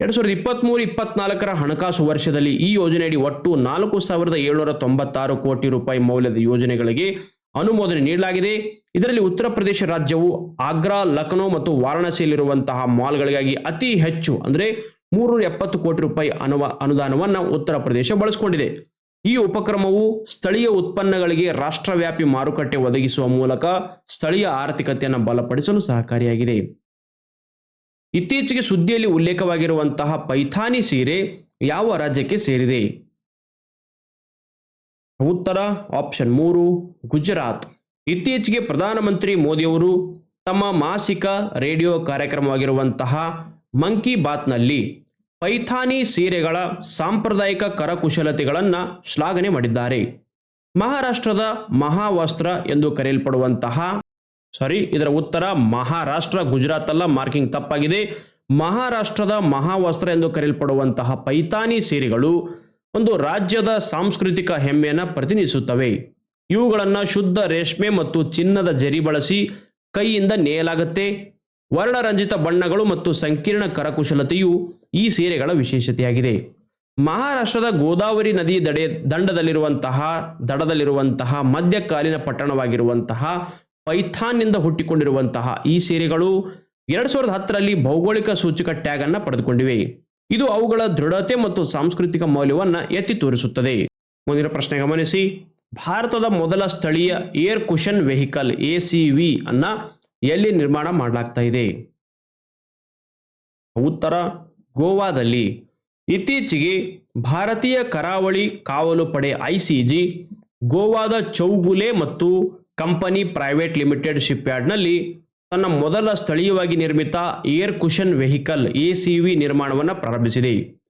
ಎರಡು ಸಾವಿರದ ಇಪ್ಪತ್ತ್ಮೂರು ಇಪ್ಪತ್ನಾಲ್ಕರ ಹಣಕಾಸು ವರ್ಷದಲ್ಲಿ ಈ ಯೋಜನೆಯಡಿ ಒಟ್ಟು ನಾಲ್ಕು ಸಾವಿರದ ಏಳ್ನೂರ ತೊಂಬತ್ತಾರು ಕೋಟಿ ರೂಪಾಯಿ ಮೌಲ್ಯದ ಯೋಜನೆಗಳಿಗೆ ಅನುಮೋದನೆ ನೀಡಲಾಗಿದೆ. ಇದರಲ್ಲಿ ಉತ್ತರ ಪ್ರದೇಶ ರಾಜ್ಯವು ಆಗ್ರಾ, ಲಖನೌ ಮತ್ತು ವಾರಾಣಸಿಯಲ್ಲಿರುವಂತಹ ಮಾಲ್ಗಳಿಗಾಗಿ ಅತಿ ಹೆಚ್ಚು ಅಂದರೆ ಮೂರುನೂರ ಎಪ್ಪತ್ತು ಕೋಟಿ ರೂಪಾಯಿ ಅನುವ, ಅನುದಾನವನ್ನು ಉತ್ತರ ಪ್ರದೇಶ ಬಳಸಿಕೊಂಡಿದೆ. ಈ ಉಪಕ್ರಮವು ಸ್ಥಳೀಯ ಉತ್ಪನ್ನಗಳಿಗೆ ರಾಷ್ಟ್ರವ್ಯಾಪಿ ಮಾರುಕಟ್ಟೆ ಒದಗಿಸುವ ಮೂಲಕ ಸ್ಥಳೀಯ ಆರ್ಥಿಕತೆಯನ್ನು ಬಲಪಡಿಸಲು ಸಹಕಾರಿಯಾಗಿದೆ. ಇತ್ತೀಚೆಗೆ ಸುದ್ದಿಯಲ್ಲಿ ಉಲ್ಲೇಖವಾಗಿರುವಂತಹ ಪೈಥಾನಿ ಸೀರೆ ಯಾವ ರಾಜ್ಯಕ್ಕೆ ಸೇರಿದೆ? ಉತ್ತರ ಆಪ್ಷನ್ ಮೂರು, ಗುಜರಾತ್. ಇತ್ತೀಚೆಗೆ ಪ್ರಧಾನಮಂತ್ರಿ ಮೋದಿಯವರು ತಮ್ಮ ಮಾಸಿಕ ರೇಡಿಯೋ ಕಾರ್ಯಕ್ರಮವಾಗಿರುವಂತಹ ಮಂಕಿ ಬಾತ್ನಲ್ಲಿ ಪೈಥಾನಿ ಸೀರೆಗಳ ಸಾಂಪ್ರದಾಯಿಕ ಕರಕುಶಲತೆಗಳನ್ನು ಶ್ಲಾಘನೆ ಮಾಡಿದ್ದಾರೆ. ಮಹಾರಾಷ್ಟ್ರದ ಮಹಾವಸ್ತ್ರ ಎಂದು ಕರೆಯಲ್ಪಡುವಂತಹ ಸಾರಿ ಇದರ ಉತ್ತರ ಮಹಾರಾಷ್ಟ್ರ, ಗುಜರಾತ್ ಅಲ್ಲ, ಮಾರ್ಕಿಂಗ್ ತಪ್ಪಾಗಿದೆ. ಮಹಾರಾಷ್ಟ್ರದ ಮಹಾವಸ್ತ್ರ ಎಂದು ಕರೆಯಲ್ಪಡುವಂತಹ ಪೈತಾನಿ ಸೀರೆಗಳು ಒಂದು ರಾಜ್ಯದ ಸಾಂಸ್ಕೃತಿಕ ಹೆಮ್ಮೆಯನ್ನು ಪ್ರತಿನಿಧಿಸುತ್ತವೆ. ಇವುಗಳನ್ನು ಶುದ್ಧ ರೇಷ್ಮೆ ಮತ್ತು ಚಿನ್ನದ ಜರಿ ಬಳಸಿ ಕೈಯಿಂದ ನೇಯಲಾಗುತ್ತೆ. ವರ್ಣರಂಜಿತ ಬಣ್ಣಗಳು ಮತ್ತು ಸಂಕೀರ್ಣ ಕರಕುಶಲತೆಯು ಈ ಸೀರೆಗಳ ವಿಶೇಷತೆಯಾಗಿದೆ. ಮಹಾರಾಷ್ಟ್ರದ ಗೋದಾವರಿ ನದಿ ದಡೆ ದಂಡದಲ್ಲಿರುವಂತಹ, ದಡದಲ್ಲಿರುವಂತಹ, ಮಧ್ಯಕಾಲೀನ ಪಟ್ಟಣವಾಗಿರುವಂತಹ, ಪೈಥಾನ್ನಿಂದ ಹುಟ್ಟಿಕೊಂಡಿರುವಂತಹ ಈ ಸೀರೆಗಳು ಎರಡ್ ಸಾವಿರದ ಹತ್ತರಲ್ಲಿ ಭೌಗೋಳಿಕ ಸೂಚಕ ಟ್ಯಾಗ್ ಅನ್ನು ಪಡೆದುಕೊಂಡಿವೆ. ಇದು ಅವುಗಳ ದೃಢತೆ ಮತ್ತು ಸಾಂಸ್ಕೃತಿಕ ಮೌಲ್ಯವನ್ನು ಎತ್ತಿ ತೋರಿಸುತ್ತದೆ. ಮುಂದಿನ ಪ್ರಶ್ನೆ ಗಮನಿಸಿ. ಭಾರತದ ಮೊದಲ ಸ್ಥಳೀಯ air cushion vehicle A C V ಅನ್ನ ಎಲ್ಲಿ ನಿರ್ಮಾಣ ಮಾಡಲಾಗ್ತಾ ಇದೆ? ಉತ್ತರ, ಗೋವಾದಲ್ಲಿ ಇತ್ತೀಚೆಗೆ ಭಾರತೀಯ ಕರಾವಳಿ ಕಾವಲು ಪಡೆ ಐಸಿಜಿ, ಗೋವಾದ ಚೌಗುಲೆ ಮತ್ತು ಕಂಪನಿ ಪ್ರೈವೇಟ್ ಲಿಮಿಟೆಡ್ ಶಿಪ್ಯಾರ್ಡ್ನಲ್ಲಿ ತನ್ನ ಮೊದಲ ಸ್ಥಳೀಯವಾಗಿ ನಿರ್ಮಿತ air cushion vehicle A C V ನಿರ್ಮಾಣವನ್ನು ಪ್ರಾರಂಭಿಸಿದೆ.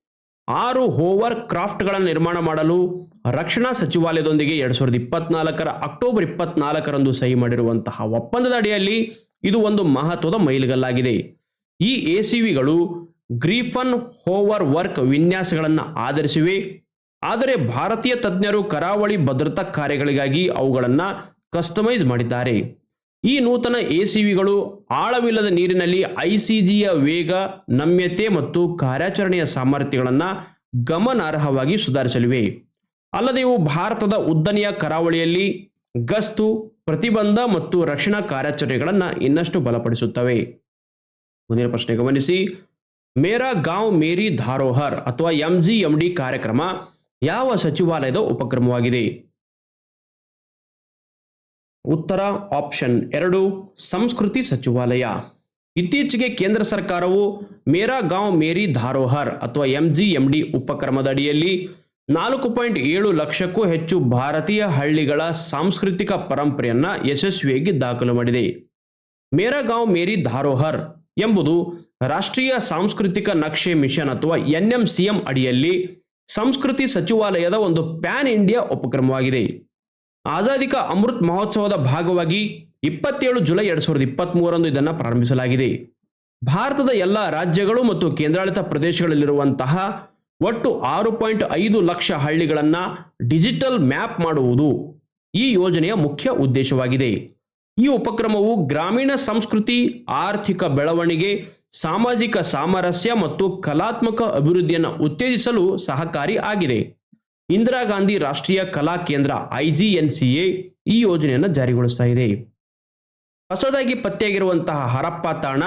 ಆರು ಹೋವರ್ ಕ್ರಾಫ್ಟ್ಗಳ ನಿರ್ಮಾಣ ಮಾಡಲು ರಕ್ಷಣಾ ಸಚಿವಾಲಯದೊಂದಿಗೆ ಎರಡ್ ಸಾವಿರದ ಇಪ್ಪತ್ನಾಲ್ಕರ ಅಕ್ಟೋಬರ್ ಇಪ್ಪತ್ನಾಲ್ಕರಂದು ಸಹಿ ಮಾಡಿರುವಂತಹ ಒಪ್ಪಂದದ ಅಡಿಯಲ್ಲಿ ಇದು ಒಂದು ಮಹತ್ವದ ಮೈಲಿಗಲ್ಲಾಗಿದೆ. ಈ ಎ ಸಿ ವಿಗಳು ಗ್ರೀಫನ್ ಹೋವರ್ ವರ್ಕ್ ವಿನ್ಯಾಸಗಳನ್ನು ಆಧರಿಸಿವೆ. ಆದರೆ ಭಾರತೀಯ ತಜ್ಞರು ಕರಾವಳಿ ಭದ್ರತಾ ಕಾರ್ಯಗಳಿಗಾಗಿ ಅವುಗಳನ್ನು ಕಸ್ಟಮೈಸ್ ಮಾಡಿದ್ದಾರೆ. ಈ ನೂತನ ಎ ಸಿ ವಿಗಳು ಆಳವಿಲ್ಲದ ನೀರಿನಲ್ಲಿ ಐಸಿಜಿಯ ವೇಗ, ನಮ್ಯತೆ ಮತ್ತು ಕಾರ್ಯಾಚರಣೆಯ ಸಾಮರ್ಥ್ಯಗಳನ್ನು ಗಮನಾರ್ಹವಾಗಿ ಸುಧಾರಿಸಲಿವೆ. ಅಲ್ಲದೆ ಇವು ಭಾರತದ ಉದ್ದನೆಯ ಕರಾವಳಿಯಲ್ಲಿ ಗಸ್ತು, ಪ್ರತಿಬಂಧ ಮತ್ತು ರಕ್ಷಣಾ ಕಾರ್ಯಾಚರಣೆಗಳನ್ನು ಇನ್ನಷ್ಟು ಬಲಪಡಿಸುತ್ತವೆ. ಮುಂದಿನ ಪ್ರಶ್ನೆ ಗಮನಿಸಿ. ಮೇರಾ ಗಾಂವ್ ಮೇರಿ ಧಾರೋಹರ್ ಅಥವಾ ಎಂ ಜಿ ಎಂ ಡಿ ಕಾರ್ಯಕ್ರಮ ಯಾವ ಸಚಿವಾಲಯದ ಉಪಕ್ರಮವಾಗಿದೆ? ಉತ್ತರ ಆಪ್ಷನ್ ಎರಡು, ಸಂಸ್ಕೃತಿ ಸಚಿವಾಲಯ. ಇತ್ತೀಚೆಗೆ ಕೇಂದ್ರ ಸರ್ಕಾರವು ಮೇರಾ ಗಾಂವ್ ಮೇರಿ ಧಾರೋಹರ್ ಅಥವಾ ಎಂ ಜಿ ಎಂ ಡಿ ಉಪಕ್ರಮದ ಅಡಿಯಲ್ಲಿ ನಾಲ್ಕು ಪಾಯಿಂಟ್ ಏಳು ಲಕ್ಷಕ್ಕೂ ಹೆಚ್ಚು ಭಾರತೀಯ ಹಳ್ಳಿಗಳ ಸಾಂಸ್ಕೃತಿಕ ಪರಂಪರೆಯನ್ನು ಯಶಸ್ವಿಯಾಗಿ ದಾಖಲು ಮಾಡಿದೆ. ಮೇರಾ ಗಾಂವ್ ಮೇರಿ ಧಾರೋಹರ್ ಎಂಬುದು ರಾಷ್ಟ್ರೀಯ ಸಾಂಸ್ಕೃತಿಕ ನಕ್ಷೆ ಮಿಷನ್ ಅಥವಾ ಎನ್ ಎಂ ಸಿ ಎಂ ಅಡಿಯಲ್ಲಿ ಸಂಸ್ಕೃತಿ ಸಚಿವಾಲಯದ ಒಂದು ಪ್ಯಾನ್ ಇಂಡಿಯಾ ಉಪಕ್ರಮವಾಗಿದೆ. ಆಜಾದಿ ಕಾ ಅಮೃತ್ ಮಹೋತ್ಸವದ ಭಾಗವಾಗಿ ಇಪ್ಪತ್ತೇಳು ಜುಲೈ ಎರಡ್ ಸಾವಿರದ ಇಪ್ಪತ್ತ್ ಮೂರರಂದು ಇದನ್ನು ಪ್ರಾರಂಭಿಸಲಾಗಿದೆ. ಭಾರತದ ಎಲ್ಲ ರಾಜ್ಯಗಳು ಮತ್ತು ಕೇಂದ್ರಾಡಳಿತ ಪ್ರದೇಶಗಳಲ್ಲಿರುವಂತಹ ಒಟ್ಟು ಆರು ಪಾಯಿಂಟ್ ಐದು ಲಕ್ಷ ಹಳ್ಳಿಗಳನ್ನು ಡಿಜಿಟಲ್ ಮ್ಯಾಪ್ ಮಾಡುವುದು ಈ ಯೋಜನೆಯ ಮುಖ್ಯ ಉದ್ದೇಶವಾಗಿದೆ. ಈ ಉಪಕ್ರಮವು ಗ್ರಾಮೀಣ ಸಂಸ್ಕೃತಿ, ಆರ್ಥಿಕ ಬೆಳವಣಿಗೆ, ಸಾಮಾಜಿಕ ಸಾಮರಸ್ಯ ಮತ್ತು ಕಲಾತ್ಮಕ ಅಭಿವೃದ್ಧಿಯನ್ನು ಉತ್ತೇಜಿಸಲು ಸಹಕಾರಿ ಆಗಿದೆ. ಇಂದಿರಾ ಗಾಂಧಿ ರಾಷ್ಟ್ರೀಯ ಕಲಾ ಕೇಂದ್ರ ಐಜಿಎನ್ಸಿಎ ಈ ಯೋಜನೆಯನ್ನು ಜಾರಿಗೊಳಿಸ್ತಾ ಇದೆ. ಹೊಸದಾಗಿ ಪತ್ತೆಯಾಗಿರುವಂತಹ ಹರಪ್ಪ ತಾಣ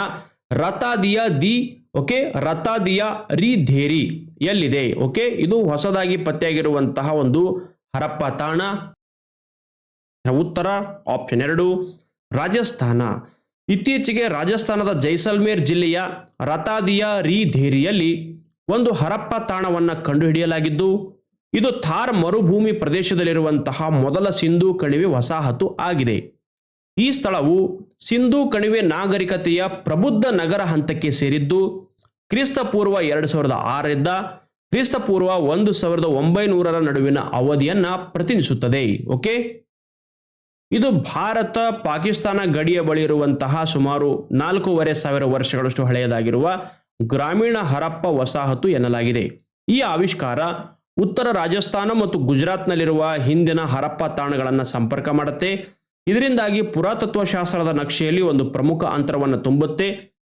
ರತಾದಿಯಾ ದಿ, ಓಕೆ, ರತಾದಿಯಾ ಧೇರಿ ಎಲ್ಲಿದೆ ಓಕೆ, ಇದು ಹೊಸದಾಗಿ ಪತ್ತೆಯಾಗಿರುವಂತಹ ಒಂದು ಹರಪ್ಪ ತಾಣ. ಉತ್ತರ ಆಪ್ಷನ್ ಎರಡು, ರಾಜಸ್ಥಾನ. ಇತ್ತೀಚೆಗೆ ರಾಜಸ್ಥಾನದ ಜೈಸಲ್ಮೇರ್ ಜಿಲ್ಲೆಯ ರತಾದಿಯಾ ಧೇರಿಯಲ್ಲಿ ಒಂದು ಹರಪ್ಪ ತಾಣವನ್ನು ಕಂಡುಹಿಡಿಯಲಾಗಿದ್ದು ಇದು ಥಾರ್ ಮರುಭೂಮಿ ಪ್ರದೇಶದಲ್ಲಿರುವಂತಹ ಮೊದಲ ಸಿಂಧೂ ಕಣಿವೆ ವಸಾಹತು ಆಗಿದೆ. ಈ ಸ್ಥಳವು ಸಿಂಧೂ ಕಣಿವೆ ನಾಗರಿಕತೆಯ ಪ್ರಬುದ್ಧ ನಗರ ಹಂತಕ್ಕೆ ಸೇರಿದ್ದು ಕ್ರಿಸ್ತ ಪೂರ್ವ ಎರಡು ಸಾವಿರದ ಆರರಿಂದ ಕ್ರಿಸ್ತ ಪೂರ್ವ ಒಂದು ಸಾವಿರದ ಒಂಬೈನೂರರ ನಡುವಿನ ಅವಧಿಯನ್ನ ಪ್ರತಿನಿಧಿಸುತ್ತದೆ. ಓಕೆ? ಇದು ಭಾರತ ಪಾಕಿಸ್ತಾನ ಗಡಿಯ ಬಳಿ ಇರುವಂತಹ ಸುಮಾರು ನಾಲ್ಕೂವರೆ ಸಾವಿರ ವರ್ಷಗಳಷ್ಟು ಹಳೆಯದಾಗಿರುವ ಗ್ರಾಮೀಣ ಹರಪ್ಪ ವಸಾಹತು ಎನ್ನಲಾಗಿದೆ. ಈ ಆವಿಷ್ಕಾರ ಉತ್ತರ ರಾಜಸ್ಥಾನ ಮತ್ತು ಗುಜರಾತ್ನಲ್ಲಿರುವ ಹಿಂದಿನ ಹರಪ್ಪ ತಾಣಗಳನ್ನು ಸಂಪರ್ಕ ಮಾಡುತ್ತೆ. ಇದರಿಂದಾಗಿ ಪುರಾತತ್ವ ಶಾಸ್ತ್ರದ ನಕ್ಷೆಯಲ್ಲಿ ಒಂದು ಪ್ರಮುಖ ಅಂತರವನ್ನು ತುಂಬುತ್ತೆ.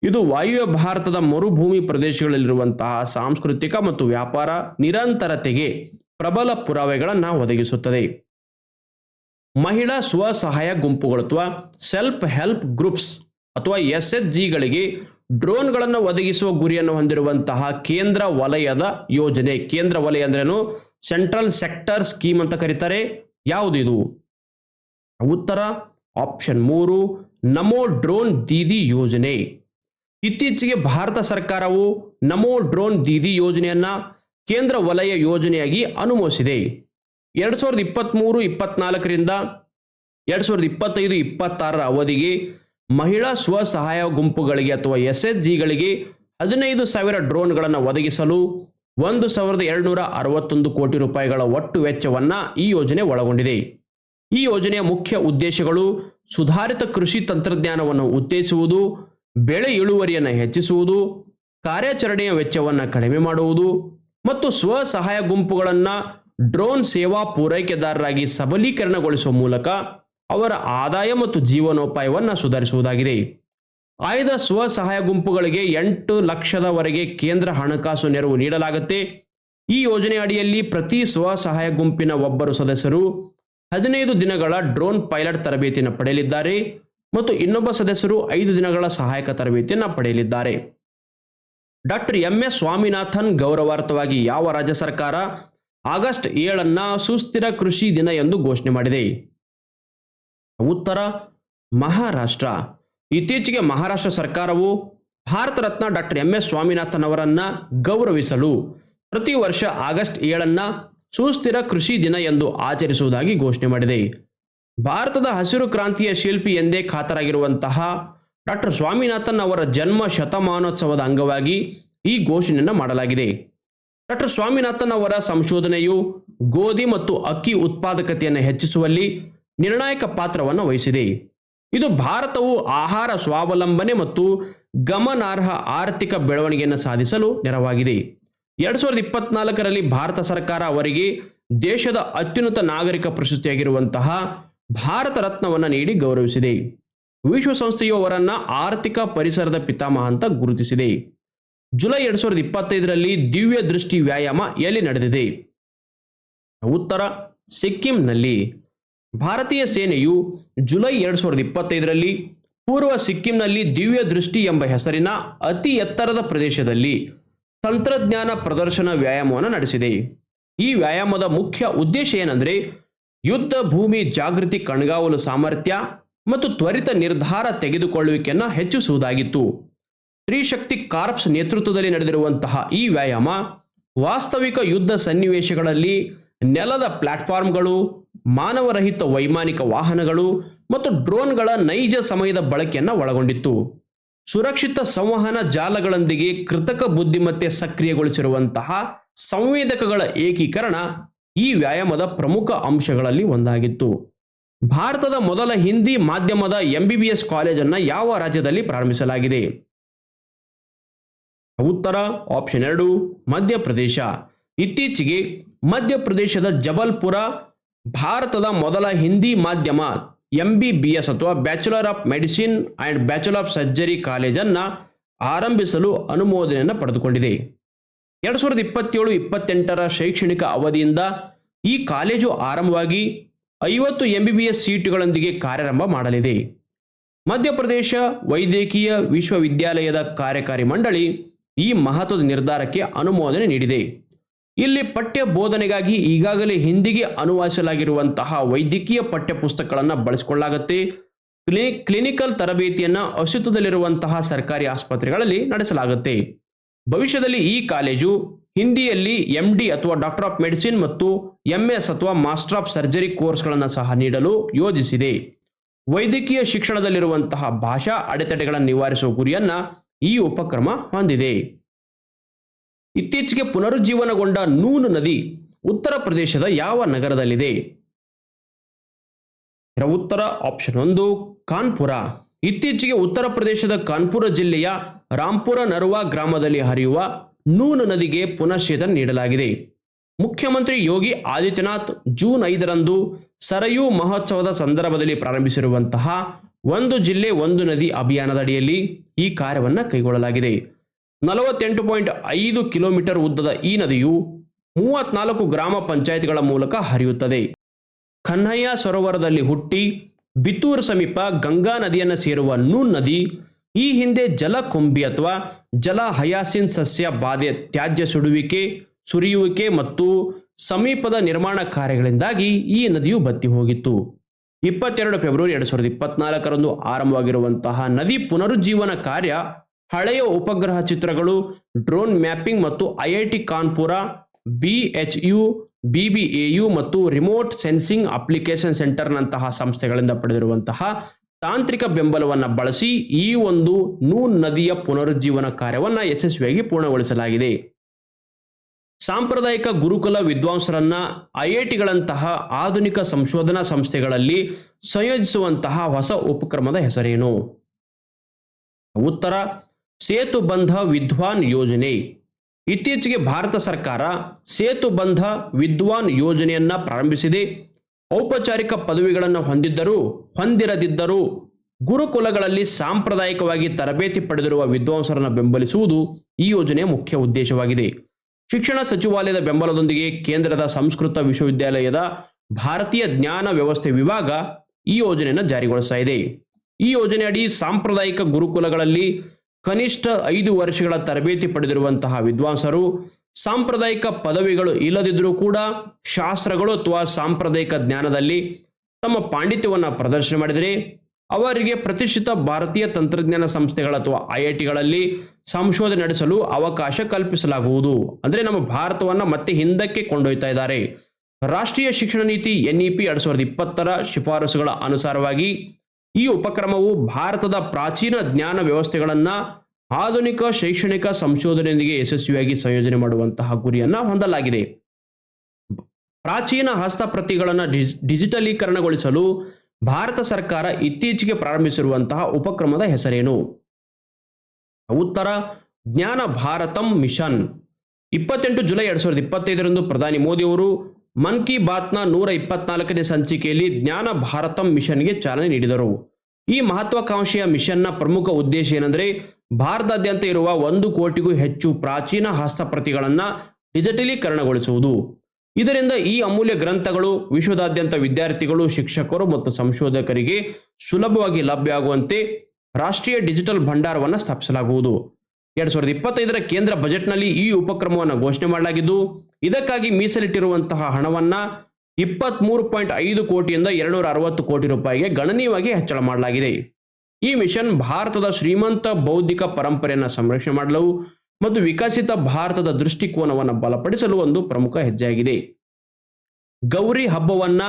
ಇದು ವಾಯುವ್ಯ ಭಾರತದ ಮರುಭೂಮಿ ಪ್ರದೇಶಗಳಲ್ಲಿರುವಂತಹ ಸಾಂಸ್ಕೃತಿಕ ಮತ್ತು ವ್ಯಾಪಾರ ನಿರಂತರತೆಗೆ ಪ್ರಬಲ ಪುರಾವೆಗಳನ್ನು ಒದಗಿಸುತ್ತದೆ. ಮಹಿಳಾ ಸ್ವಸಹಾಯ ಗುಂಪುಗಳು ಅಥವಾ ಸೆಲ್ಫ್ ಹೆಲ್ಪ್ ಗ್ರೂಪ್ಸ್ ಅಥವಾ ಎಸ್ ಎಚ್ ಜಿಗಳಿಗೆ ಡ್ರೋನ್ಗಳನ್ನು ಒದಗಿಸುವ ಗುರಿಯನ್ನು ಹೊಂದಿರುವಂತಹ ಕೇಂದ್ರ ವಲಯದ ಯೋಜನೆ. ಕೇಂದ್ರ ವಲಯ ಅಂದ್ರೇನು? ಸೆಂಟ್ರಲ್ ಸೆಕ್ಟರ್ ಸ್ಕೀಮ್ ಅಂತ ಕರೀತಾರೆ. ಯಾವುದು ಇದು? ಉತ್ತರ ಆಪ್ಷನ್ ಮೂರು, ನಮೋ ಡ್ರೋನ್ ದೀದಿ ಯೋಜನೆ. ಇತ್ತೀಚೆಗೆ ಭಾರತ ಸರ್ಕಾರವು ನಮೋ ಡ್ರೋನ್ ದೀದಿ ಯೋಜನೆಯನ್ನ ಕೇಂದ್ರ ವಲಯ ಯೋಜನೆಯಾಗಿ ಅನುಮೋದಿಸಿದೆ ಎರಡು ಸಾವಿರದ ಇಪ್ಪತ್ತ್ಮೂರು ಇಪ್ಪತ್ನಾಲ್ಕರಿಂದ ಎರಡು ಸಾವಿರದ ಇಪ್ಪತ್ತೈದು, ಇಪ್ಪತ್ತಾರರ ಅವಧಿಗೆ ಮಹಿಳಾ ಸ್ವಸಹಾಯ ಗುಂಪುಗಳಿಗೆ ಅಥವಾ ಎಸ್ ಎಸ್ ಜಿಗಳಿಗೆ ಹದಿನೈದು ಸಾವಿರ ಡ್ರೋನ್ಗಳನ್ನು ಒದಗಿಸಲು ಒಂದು ಸಾವಿರದ ಎರಡುನೂರ ಅರವತ್ತೊಂದು ಕೋಟಿ ರೂಪಾಯಿಗಳ ಒಟ್ಟು ವೆಚ್ಚವನ್ನು ಈ ಯೋಜನೆ ಒಳಗೊಂಡಿದೆ. ಈ ಯೋಜನೆಯ ಮುಖ್ಯ ಉದ್ದೇಶಗಳು ಸುಧಾರಿತ ಕೃಷಿ ತಂತ್ರಜ್ಞಾನವನ್ನು ಉತ್ತೇಜಿಸುವುದು, ಬೆಳೆ ಇಳುವರಿಯನ್ನು ಹೆಚ್ಚಿಸುವುದು, ಕಾರ್ಯಾಚರಣೆಯ ವೆಚ್ಚವನ್ನು ಕಡಿಮೆ ಮಾಡುವುದು ಮತ್ತು ಸ್ವಸಹಾಯ ಗುಂಪುಗಳನ್ನು ಡ್ರೋನ್ ಸೇವಾ ಪೂರೈಕೆದಾರರಾಗಿ ಸಬಲೀಕರಣಗೊಳಿಸುವ ಮೂಲಕ ಅವರ ಆದಾಯ ಮತ್ತು ಜೀವನೋಪಾಯವನ್ನು ಸುಧಾರಿಸುವುದಾಗಿದೆ. ಆಯ್ದ ಸ್ವಸಹಾಯ ಗುಂಪುಗಳಿಗೆ ಎಂಟು ಲಕ್ಷದವರೆಗೆ ಕೇಂದ್ರ ಹಣಕಾಸು ನೆರವು ನೀಡಲಾಗುತ್ತೆ. ಈ ಯೋಜನೆ ಅಡಿಯಲ್ಲಿ ಪ್ರತಿ ಸ್ವಸಹಾಯ ಗುಂಪಿನ ಒಬ್ಬರು ಸದಸ್ಯರು ಹದಿನೈದು ದಿನಗಳ ಡ್ರೋನ್ ಪೈಲಟ್ ತರಬೇತಿಯನ್ನು ಪಡೆಯಲಿದ್ದಾರೆ ಮತ್ತು ಇನ್ನೊಬ್ಬ ಸದಸ್ಯರು ಐದು ದಿನಗಳ ಸಹಾಯಕ ತರಬೇತಿಯನ್ನು ಪಡೆಯಲಿದ್ದಾರೆ. ಡಾಕ್ಟರ್ ಎಂ ಎಸ್ ಸ್ವಾಮಿನಾಥನ್ ಗೌರವಾರ್ಥವಾಗಿ ಯಾವ ರಾಜ್ಯ ಸರ್ಕಾರ ಆಗಸ್ಟ್ ಏಳನ್ನ ಸುಸ್ಥಿರ ಕೃಷಿ ದಿನ ಎಂದು ಘೋಷಣೆ ಮಾಡಿದೆ. ಉತ್ತರ ಮಹಾರಾಷ್ಟ್ರ. ಇತ್ತೀಚೆಗೆ ಮಹಾರಾಷ್ಟ್ರ ಸರ್ಕಾರವು Bharat Ratna doctor M. S. Swaminathan ಅವರನ್ನ ಗೌರವಿಸಲು ಪ್ರತಿ ವರ್ಷ ಆಗಸ್ಟ್ ಏಳನ್ನ ಸುಸ್ಥಿರ ಕೃಷಿ ದಿನ ಎಂದು ಆಚರಿಸುವುದಾಗಿ ಘೋಷಣೆ ಮಾಡಿದೆ. ಭಾರತದ ಹಸಿರು ಕ್ರಾಂತಿಯ ಶಿಲ್ಪಿ ಎಂದೇ ಖಾತರಾಗಿರುವಂತಹ ಡಾಕ್ಟರ್ ಸ್ವಾಮಿನಾಥನ್ ಅವರ ಜನ್ಮ ಶತಮಾನೋತ್ಸವದ ಅಂಗವಾಗಿ ಈ ಘೋಷಣೆಯನ್ನು ಮಾಡಲಾಗಿದೆ. ಡಾಕ್ಟರ್ ಸ್ವಾಮಿನಾಥನ್ ಅವರ ಸಂಶೋಧನೆಯು ಗೋಧಿ ಮತ್ತು ಅಕ್ಕಿ ಉತ್ಪಾದಕತೆಯನ್ನು ಹೆಚ್ಚಿಸುವಲ್ಲಿ ನಿರ್ಣಾಯಕ ಪಾತ್ರವನ್ನು ವಹಿಸಿದೆ. ಇದು ಭಾರತವು ಆಹಾರ ಸ್ವಾವಲಂಬನೆ ಮತ್ತು ಗಮನಾರ್ಹ ಆರ್ಥಿಕ ಬೆಳವಣಿಗೆಯನ್ನು ಸಾಧಿಸಲು ನೆರವಾಗಿದೆ. ಎರಡು ಸಾವಿರದ ಇಪ್ಪತ್ನಾಲ್ಕರಲ್ಲಿ ಭಾರತ ಸರ್ಕಾರ ಅವರಿಗೆ ದೇಶದ ಅತ್ಯುನ್ನತ ನಾಗರಿಕ ಪ್ರಶಸ್ತಿಯಾಗಿರುವಂತಹ ಭಾರತ ರತ್ನವನ್ನು ನೀಡಿ ಗೌರವಿಸಿದೆ. ವಿಶ್ವಸಂಸ್ಥೆಯು ಅವರನ್ನ ಆರ್ಥಿಕ ಪರಿಸರದ ಪಿತಾಮಹ ಅಂತ ಗುರುತಿಸಿದೆ. ಜುಲೈ ಎರಡು ಸಾವಿರದ ಇಪ್ಪತ್ತೈದರಲ್ಲಿ ದಿವ್ಯ ದೃಷ್ಟಿ ವ್ಯಾಯಾಮ ಎಲ್ಲಿ ನಡೆದಿದೆ? ಉತ್ತರ ಸಿಕ್ಕಿಂನಲ್ಲಿ. ಭಾರತೀಯ ಸೇನೆಯು ಜುಲೈ ಎರಡು ಸಾವಿರದ ಇಪ್ಪತ್ತೈದರಲ್ಲಿ ಪೂರ್ವ ಸಿಕ್ಕಿಂನಲ್ಲಿ ದಿವ್ಯ ದೃಷ್ಟಿ ಎಂಬ ಹೆಸರಿನ ಅತಿ ಎತ್ತರದ ಪ್ರದೇಶದಲ್ಲಿ ತಂತ್ರಜ್ಞಾನ ಪ್ರದರ್ಶನ ವ್ಯಾಯಾಮವನ್ನು ನಡೆಸಿದೆ. ಈ ವ್ಯಾಯಾಮದ ಮುಖ್ಯ ಉದ್ದೇಶ ಏನಂದರೆ ಯುದ್ಧ, ಭೂಮಿ, ಜಾಗೃತಿ, ಕಣ್ಗಾವಲು ಸಾಮರ್ಥ್ಯ ಮತ್ತು ತ್ವರಿತ ನಿರ್ಧಾರ ತೆಗೆದುಕೊಳ್ಳುವಿಕೆಯನ್ನು ಹೆಚ್ಚಿಸುವುದಾಗಿತ್ತು. ತ್ರಿಶಕ್ತಿ ಕಾರ್ಪ್ಸ್ ನೇತೃತ್ವದಲ್ಲಿ ನಡೆದಿರುವಂತಹ ಈ ವ್ಯಾಯಾಮ ವಾಸ್ತವಿಕ ಯುದ್ಧ ಸನ್ನಿವೇಶಗಳಲ್ಲಿ ನೆಲದ ಪ್ಲಾಟ್ಫಾರ್ಮ್ಗಳು ಮಾನವರಹಿತ ವೈಮಾನಿಕ ವಾಹನಗಳು ಮತ್ತು ಡ್ರೋನ್ಗಳ ನೈಜ ಸಮಯದ ಬಳಕೆಯನ್ನು ಒಳಗೊಂಡಿತ್ತು. ಸುರಕ್ಷಿತ ಸಂವಹನ ಜಾಲಗಳೊಂದಿಗೆ ಕೃತಕ ಬುದ್ಧಿಮತ್ತೆ ಸಕ್ರಿಯಗೊಳಿಸಿರುವಂತಹ ಸಂವೇದಕಗಳ ಏಕೀಕರಣ ಈ ವ್ಯಾಯಾಮದ ಪ್ರಮುಖ ಅಂಶಗಳಲ್ಲಿ ಒಂದಾಗಿತ್ತು. ಭಾರತದ ಮೊದಲ ಹಿಂದಿ ಮಾಧ್ಯಮದ ಎಂಬಿಬಿಎಸ್ ಕಾಲೇಜನ್ನು ಯಾವ ರಾಜ್ಯದಲ್ಲಿ ಪ್ರಾರಂಭಿಸಲಾಗಿದೆ? ಉತ್ತರ ಆಪ್ಷನ್ ಎರಡು, ಮಧ್ಯಪ್ರದೇಶ. ಇತ್ತೀಚೆಗೆ ಮಧ್ಯಪ್ರದೇಶದ ಜಬಲ್ಪುರ ಭಾರತದ ಮೊದಲ ಹಿಂದಿ ಮಾಧ್ಯಮ ಎಂ ಬಿ ಬಿ ಎಸ್ ಅಥವಾ bachelor of medicine and bachelor of surgery ಕಾಲೇಜನ್ನು ಆರಂಭಿಸಲು ಅನುಮೋದನೆಯನ್ನು ಪಡೆದುಕೊಂಡಿದೆ. ಎರಡು ಸಾವಿರದ ಇಪ್ಪತ್ತೇಳು ಇಪ್ಪತ್ತೆಂಟರ ಶೈಕ್ಷಣಿಕ ಅವಧಿಯಿಂದ ಈ ಕಾಲೇಜು ಆರಂಭವಾಗಿ ಐವತ್ತು ಎಂ ಬಿ ಬಿ ಎಸ್ ಸೀಟುಗಳೊಂದಿಗೆ ಕಾರ್ಯಾರಂಭ ಮಾಡಲಿದೆ. ಮಧ್ಯಪ್ರದೇಶ ವೈದ್ಯಕೀಯ ವಿಶ್ವವಿದ್ಯಾಲಯದ ಕಾರ್ಯಕಾರಿ ಮಂಡಳಿ ಈ ಮಹತ್ವದ ನಿರ್ಧಾರಕ್ಕೆ ಅನುಮೋದನೆ ನೀಡಿದೆ. ಇಲ್ಲಿ ಪಠ್ಯ ಬೋಧನೆಗಾಗಿ ಈಗಾಗಲೇ ಹಿಂದಿಗೆ ಅನುವಾದಿಸಲಾಗಿರುವಂತಹ ವೈದ್ಯಕೀಯ ಪಠ್ಯ ಪುಸ್ತಕಗಳನ್ನು ಬಳಸಿಕೊಳ್ಳಲಾಗುತ್ತೆ. ಕ್ಲಿ, ಕ್ಲಿನಿಕಲ್ ತರಬೇತಿಯನ್ನು ಅಸ್ತಿತ್ವದಲ್ಲಿರುವಂತಹ ಸರ್ಕಾರಿ ಆಸ್ಪತ್ರೆಗಳಲ್ಲಿ ನಡೆಸಲಾಗುತ್ತೆ. ಭವಿಷ್ಯದಲ್ಲಿ ಈ ಕಾಲೇಜು ಹಿಂದಿಯಲ್ಲಿ ಎಂ ಡಿ ಅಥವಾ ಡಾಕ್ಟರ್ ಆಫ್ ಮೆಡಿಸಿನ್ ಮತ್ತು ಎಂ ಎಸ್ ಅಥವಾ ಮಾಸ್ಟರ್ ಆಫ್ ಸರ್ಜರಿ ಕೋರ್ಸ್ಗಳನ್ನು ಸಹ ನೀಡಲು ಯೋಜಿಸಿದೆ. ವೈದ್ಯಕೀಯ ಶಿಕ್ಷಣದಲ್ಲಿರುವಂತಹ ಭಾಷಾ ಅಡೆತಡೆಗಳನ್ನು ನಿವಾರಿಸುವ ಗುರಿಯನ್ನ ಈ ಉಪಕ್ರಮ ಹೊಂದಿದೆ. ಇತ್ತೀಚೆಗೆ ಪುನರುಜ್ಜೀವನಗೊಂಡ ನೂನು ನದಿ ಉತ್ತರ ಪ್ರದೇಶದ ಯಾವ ನಗರದಲ್ಲಿದೆ? ಉತ್ತರ ಆಪ್ಷನ್ ಒಂದು ಕಾನ್ಪುರ. ಇತ್ತೀಚೆಗೆ ಉತ್ತರ ಪ್ರದೇಶದ ಕಾನ್ಪುರ ಜಿಲ್ಲೆಯ ರಾಂಪುರ ನರ್ವಾ ಗ್ರಾಮದಲ್ಲಿ ಹರಿಯುವ ನೂನು ನದಿಗೆ ಪುನಶ್ಚೇತನ ನೀಡಲಾಗಿದೆ. ಮುಖ್ಯಮಂತ್ರಿ ಯೋಗಿ ಆದಿತ್ಯನಾಥ್ ಜೂನ್ ಐದರಂದು ಸರಯೂ ಮಹೋತ್ಸವದ ಸಂದರ್ಭದಲ್ಲಿ ಪ್ರಾರಂಭಿಸಿರುವಂತಹ ಒಂದು ಜಿಲ್ಲೆ ಒಂದು ನದಿ ಅಭಿಯಾನದ ಅಡಿಯಲ್ಲಿ ಈ ಕಾರ್ಯವನ್ನು ಕೈಗೊಳ್ಳಲಾಗಿದೆ. ನಲವತ್ತೆಂಟು ಪಾಯಿಂಟ್ ಐದು ಕಿಲೋಮೀಟರ್ ಉದ್ದದ ಈ ನದಿಯು ಮೂವತ್ನಾಲ್ಕು ಗ್ರಾಮ ಪಂಚಾಯತ್ಗಳ ಮೂಲಕ ಹರಿಯುತ್ತದೆ. ಕನ್ನಯ್ಯ ಸರೋವರದಲ್ಲಿ ಹುಟ್ಟಿ ಬಿತ್ತೂರು ಸಮೀಪ ಗಂಗಾ ನದಿಯನ್ನು ಸೇರುವ ನೂನ್ ನದಿ ಈ ಹಿಂದೆ ಜಲಕೊಂಬಿ ಅಥವಾ ಜಲ ಹಯಾಸಿನ್ ಸಸ್ಯ ಬಾಧೆ ತ್ಯಾಜ್ಯ ಸುಡುವಿಕೆ, ಸುರಿಯುವಿಕೆ ಮತ್ತು ಸಮೀಪದ ನಿರ್ಮಾಣ ಕಾರ್ಯಗಳಿಂದಾಗಿ ಈ ನದಿಯು ಬತ್ತಿ ಹೋಗಿತ್ತು. ಇಪ್ಪತ್ತೆರಡು ಫೆಬ್ರವರಿ ಎರಡು ಸಾವಿರದ ಇಪ್ಪತ್ನಾಲ್ಕರಂದು ಆರಂಭವಾಗಿರುವಂತಹ ನದಿ ಪುನರುಜ್ಜೀವನ ಕಾರ್ಯ ಹಳೆಯ ಉಪಗ್ರಹ ಚಿತ್ರಗಳು, ಡ್ರೋನ್ ಮ್ಯಾಪಿಂಗ್ ಮತ್ತು ಐಐಟಿ ಕಾನ್ಪುರ ಬಿಎಚ್ಯು ಬಿಬಿಎಯು ಮತ್ತು ರಿಮೋಟ್ ಸೆನ್ಸಿಂಗ್ ಅಪ್ಲಿಕೇಶನ್ ಸೆಂಟರ್ನಂತಹ ಸಂಸ್ಥೆಗಳಿಂದ ಪಡೆದಿರುವಂತಹ ತಾಂತ್ರಿಕ ಬೆಂಬಲವನ್ನು ಬಳಸಿ ಈ ಒಂದು ನೂನ್ ನದಿಯ ಪುನರುಜ್ಜೀವನ ಕಾರ್ಯವನ್ನು ಯಶಸ್ವಿಯಾಗಿ ಪೂರ್ಣಗೊಳಿಸಲಾಗಿದೆ. ಸಾಂಪ್ರದಾಯಿಕ ಗುರುಕುಲ ವಿದ್ವಾಂಸರನ್ನ ಐಐಟಿಗಳಂತಹ ಆಧುನಿಕ ಸಂಶೋಧನಾ ಸಂಸ್ಥೆಗಳಲ್ಲಿ ಸಂಯೋಜಿಸುವಂತಹ ಹೊಸ ಉಪಕ್ರಮದ ಹೆಸರೇನು? ಉತ್ತರ ಸೇತುಬಂಧ ವಿದ್ವಾನ್ ಯೋಜನೆ. ಇತ್ತೀಚೆಗೆ ಭಾರತ ಸರ್ಕಾರ ಸೇತುಬಂಧ ವಿದ್ವಾನ್ ಯೋಜನೆಯನ್ನ ಪ್ರಾರಂಭಿಸಿದೆ. ಔಪಚಾರಿಕ ಪದವಿಗಳನ್ನು ಹೊಂದಿದ್ದರೂ, ಹೊಂದಿರದಿದ್ದರೂ, ಗುರುಕುಲಗಳಲ್ಲಿ ಸಾಂಪ್ರದಾಯಿಕವಾಗಿ ತರಬೇತಿ ಪಡೆದಿರುವ ವಿದ್ವಾಂಸರನ್ನು ಬೆಂಬಲಿಸುವುದು ಈ ಯೋಜನೆಯ ಮುಖ್ಯ ಉದ್ದೇಶವಾಗಿದೆ. ಶಿಕ್ಷಣ ಸಚಿವಾಲಯದ ಬೆಂಬಲದೊಂದಿಗೆ ಕೇಂದ್ರದ ಸಂಸ್ಕೃತ ವಿಶ್ವವಿದ್ಯಾಲಯದ ಭಾರತೀಯ ಜ್ಞಾನ ವ್ಯವಸ್ಥೆ ವಿಭಾಗ ಈ ಯೋಜನೆಯನ್ನು ಜಾರಿಗೊಳಿಸ್ತಾ ಈ ಯೋಜನೆಯಡಿ ಸಾಂಪ್ರದಾಯಿಕ ಗುರುಕುಲಗಳಲ್ಲಿ ಕನಿಷ್ಠ ಐದು ವರ್ಷಗಳ ತರಬೇತಿ ಪಡೆದಿರುವಂತಹ ವಿದ್ವಾಂಸರು, ಸಾಂಪ್ರದಾಯಿಕ ಪದವಿಗಳು ಇಲ್ಲದಿದ್ದರೂ ಕೂಡ ಶಾಸ್ತ್ರಗಳು ಅಥವಾ ಸಾಂಪ್ರದಾಯಿಕ ಜ್ಞಾನದಲ್ಲಿ ತಮ್ಮ ಪಾಂಡಿತ್ಯವನ್ನು ಪ್ರದರ್ಶನ ಮಾಡಿದರೆ, ಅವರಿಗೆ ಪ್ರತಿಷ್ಠಿತ ಭಾರತೀಯ ತಂತ್ರಜ್ಞಾನ ಸಂಸ್ಥೆಗಳ ಅಥವಾ ಐ ಐ ಟಿಗಳಲ್ಲಿ ಸಂಶೋಧನೆ ನಡೆಸಲು ಅವಕಾಶ ಕಲ್ಪಿಸಲಾಗುವುದು. ಅಂದರೆ ನಮ್ಮ ಭಾರತವನ್ನು ಮತ್ತೆ ಹಿಂದಕ್ಕೆ ಕೊಂಡೊಯ್ತಾ ಇದ್ದಾರೆ. ರಾಷ್ಟ್ರೀಯ ಶಿಕ್ಷಣ ನೀತಿ ಎನ್ಇಪಿ ಎರಡ್ ಸಾವಿರದ ಇಪ್ಪತ್ತರ ಶಿಫಾರಸುಗಳ ಅನುಸಾರವಾಗಿ ಈ ಉಪಕ್ರಮವು ಭಾರತದ ಪ್ರಾಚೀನ ಜ್ಞಾನ ವ್ಯವಸ್ಥೆಗಳನ್ನು ಆಧುನಿಕ ಶೈಕ್ಷಣಿಕ ಸಂಶೋಧನೆಯೊಂದಿಗೆ ಯಶಸ್ವಿಯಾಗಿ ಸಂಯೋಜನೆ ಮಾಡುವಂತಹ ಗುರಿಯನ್ನು ಹೊಂದಲಾಗಿದೆ. ಪ್ರಾಚೀನ ಹಸ್ತಪ್ರತಿಗಳನ್ನು ಡಿಜಿ ಡಿಜಿಟಲೀಕರಣಗೊಳಿಸಲು ಭಾರತ ಸರ್ಕಾರ ಇತ್ತೀಚೆಗೆ ಪ್ರಾರಂಭಿಸಿರುವಂತಹ ಉಪಕ್ರಮದ ಹೆಸರೇನು? ಉತ್ತರ, ಜ್ಞಾನ ಭಾರತಂ ಮಿಷನ್. ಇಪ್ಪತ್ತೆಂಟು ಜುಲೈ ಎರಡು ಸಾವಿರದ ಇಪ್ಪತ್ತೈದರಂದು ಪ್ರಧಾನಿ ಮೋದಿಯವರು ಮನ್ ಕಿ ಬಾತ್ನ ನೂರ ಇಪ್ಪತ್ನಾಲ್ಕನೇ ಸಂಚಿಕೆಯಲ್ಲಿ ಜ್ಞಾನ ಭಾರತಂ ಮಿಷನ್ಗೆ ಚಾಲನೆ ನೀಡಿದರು. ಈ ಮಹತ್ವಾಕಾಂಕ್ಷೆಯ ಮಿಷನ್ನ ಪ್ರಮುಖ ಉದ್ದೇಶ ಏನೆಂದರೆ ಭಾರತಾದ್ಯಂತ ಇರುವ ಒಂದು ಕೋಟಿಗೂ ಹೆಚ್ಚು ಪ್ರಾಚೀನ ಹಸ್ತಪ್ರತಿಗಳನ್ನು ಡಿಜಿಟಲೀಕರಣಗೊಳಿಸುವುದು. ಇದರಿಂದ ಈ ಅಮೂಲ್ಯ ಗ್ರಂಥಗಳು, ವಿಶ್ವದಾದ್ಯಂತ ವಿದ್ಯಾರ್ಥಿಗಳು, ಶಿಕ್ಷಕರು ಮತ್ತು ಸಂಶೋಧಕರಿಗೆ ಸುಲಭವಾಗಿ ಲಭ್ಯ ಆಗುವಂತೆ ರಾಷ್ಟ್ರೀಯ ಡಿಜಿಟಲ್ ಭಂಡಾರವನ್ನು ಸ್ಥಾಪಿಸಲಾಗುವುದು. ಎರಡ್ ಸಾವಿರದ ಇಪ್ಪತ್ತೈದರ ಕೇಂದ್ರ ಬಜೆಟ್ನಲ್ಲಿ ಈ ಉಪಕ್ರಮವನ್ನು ಘೋಷಣೆ ಮಾಡಲಾಗಿದ್ದು ಇದಕ್ಕಾಗಿ ಮೀಸಲಿಟ್ಟಿರುವಂತಹ ಹಣವನ್ನ ಇಪ್ಪತ್ಮೂರು ಪಾಯಿಂಟ್ ಐದು ಕೋಟಿಯಿಂದ ಎರಡುನೂರ ಅರವತ್ತು ಕೋಟಿ ರೂಪಾಯಿಗೆ ಗಣನೀಯವಾಗಿ ಹೆಚ್ಚಳ ಮಾಡಲಾಗಿದೆ. ಈ ಮಿಷನ್ ಭಾರತದ ಶ್ರೀಮಂತ ಬೌದ್ಧಿಕ ಪರಂಪರೆಯನ್ನು ಸಂರಕ್ಷಣೆ ಮಾಡಲು ಮತ್ತು ವಿಕಸಿತ ಭಾರತದ ದೃಷ್ಟಿಕೋನವನ್ನು ಬಲಪಡಿಸಲು ಒಂದು ಪ್ರಮುಖ ಹೆಜ್ಜೆಯಾಗಿದೆ. ಗೌರಿ ಹಬ್ಬವನ್ನ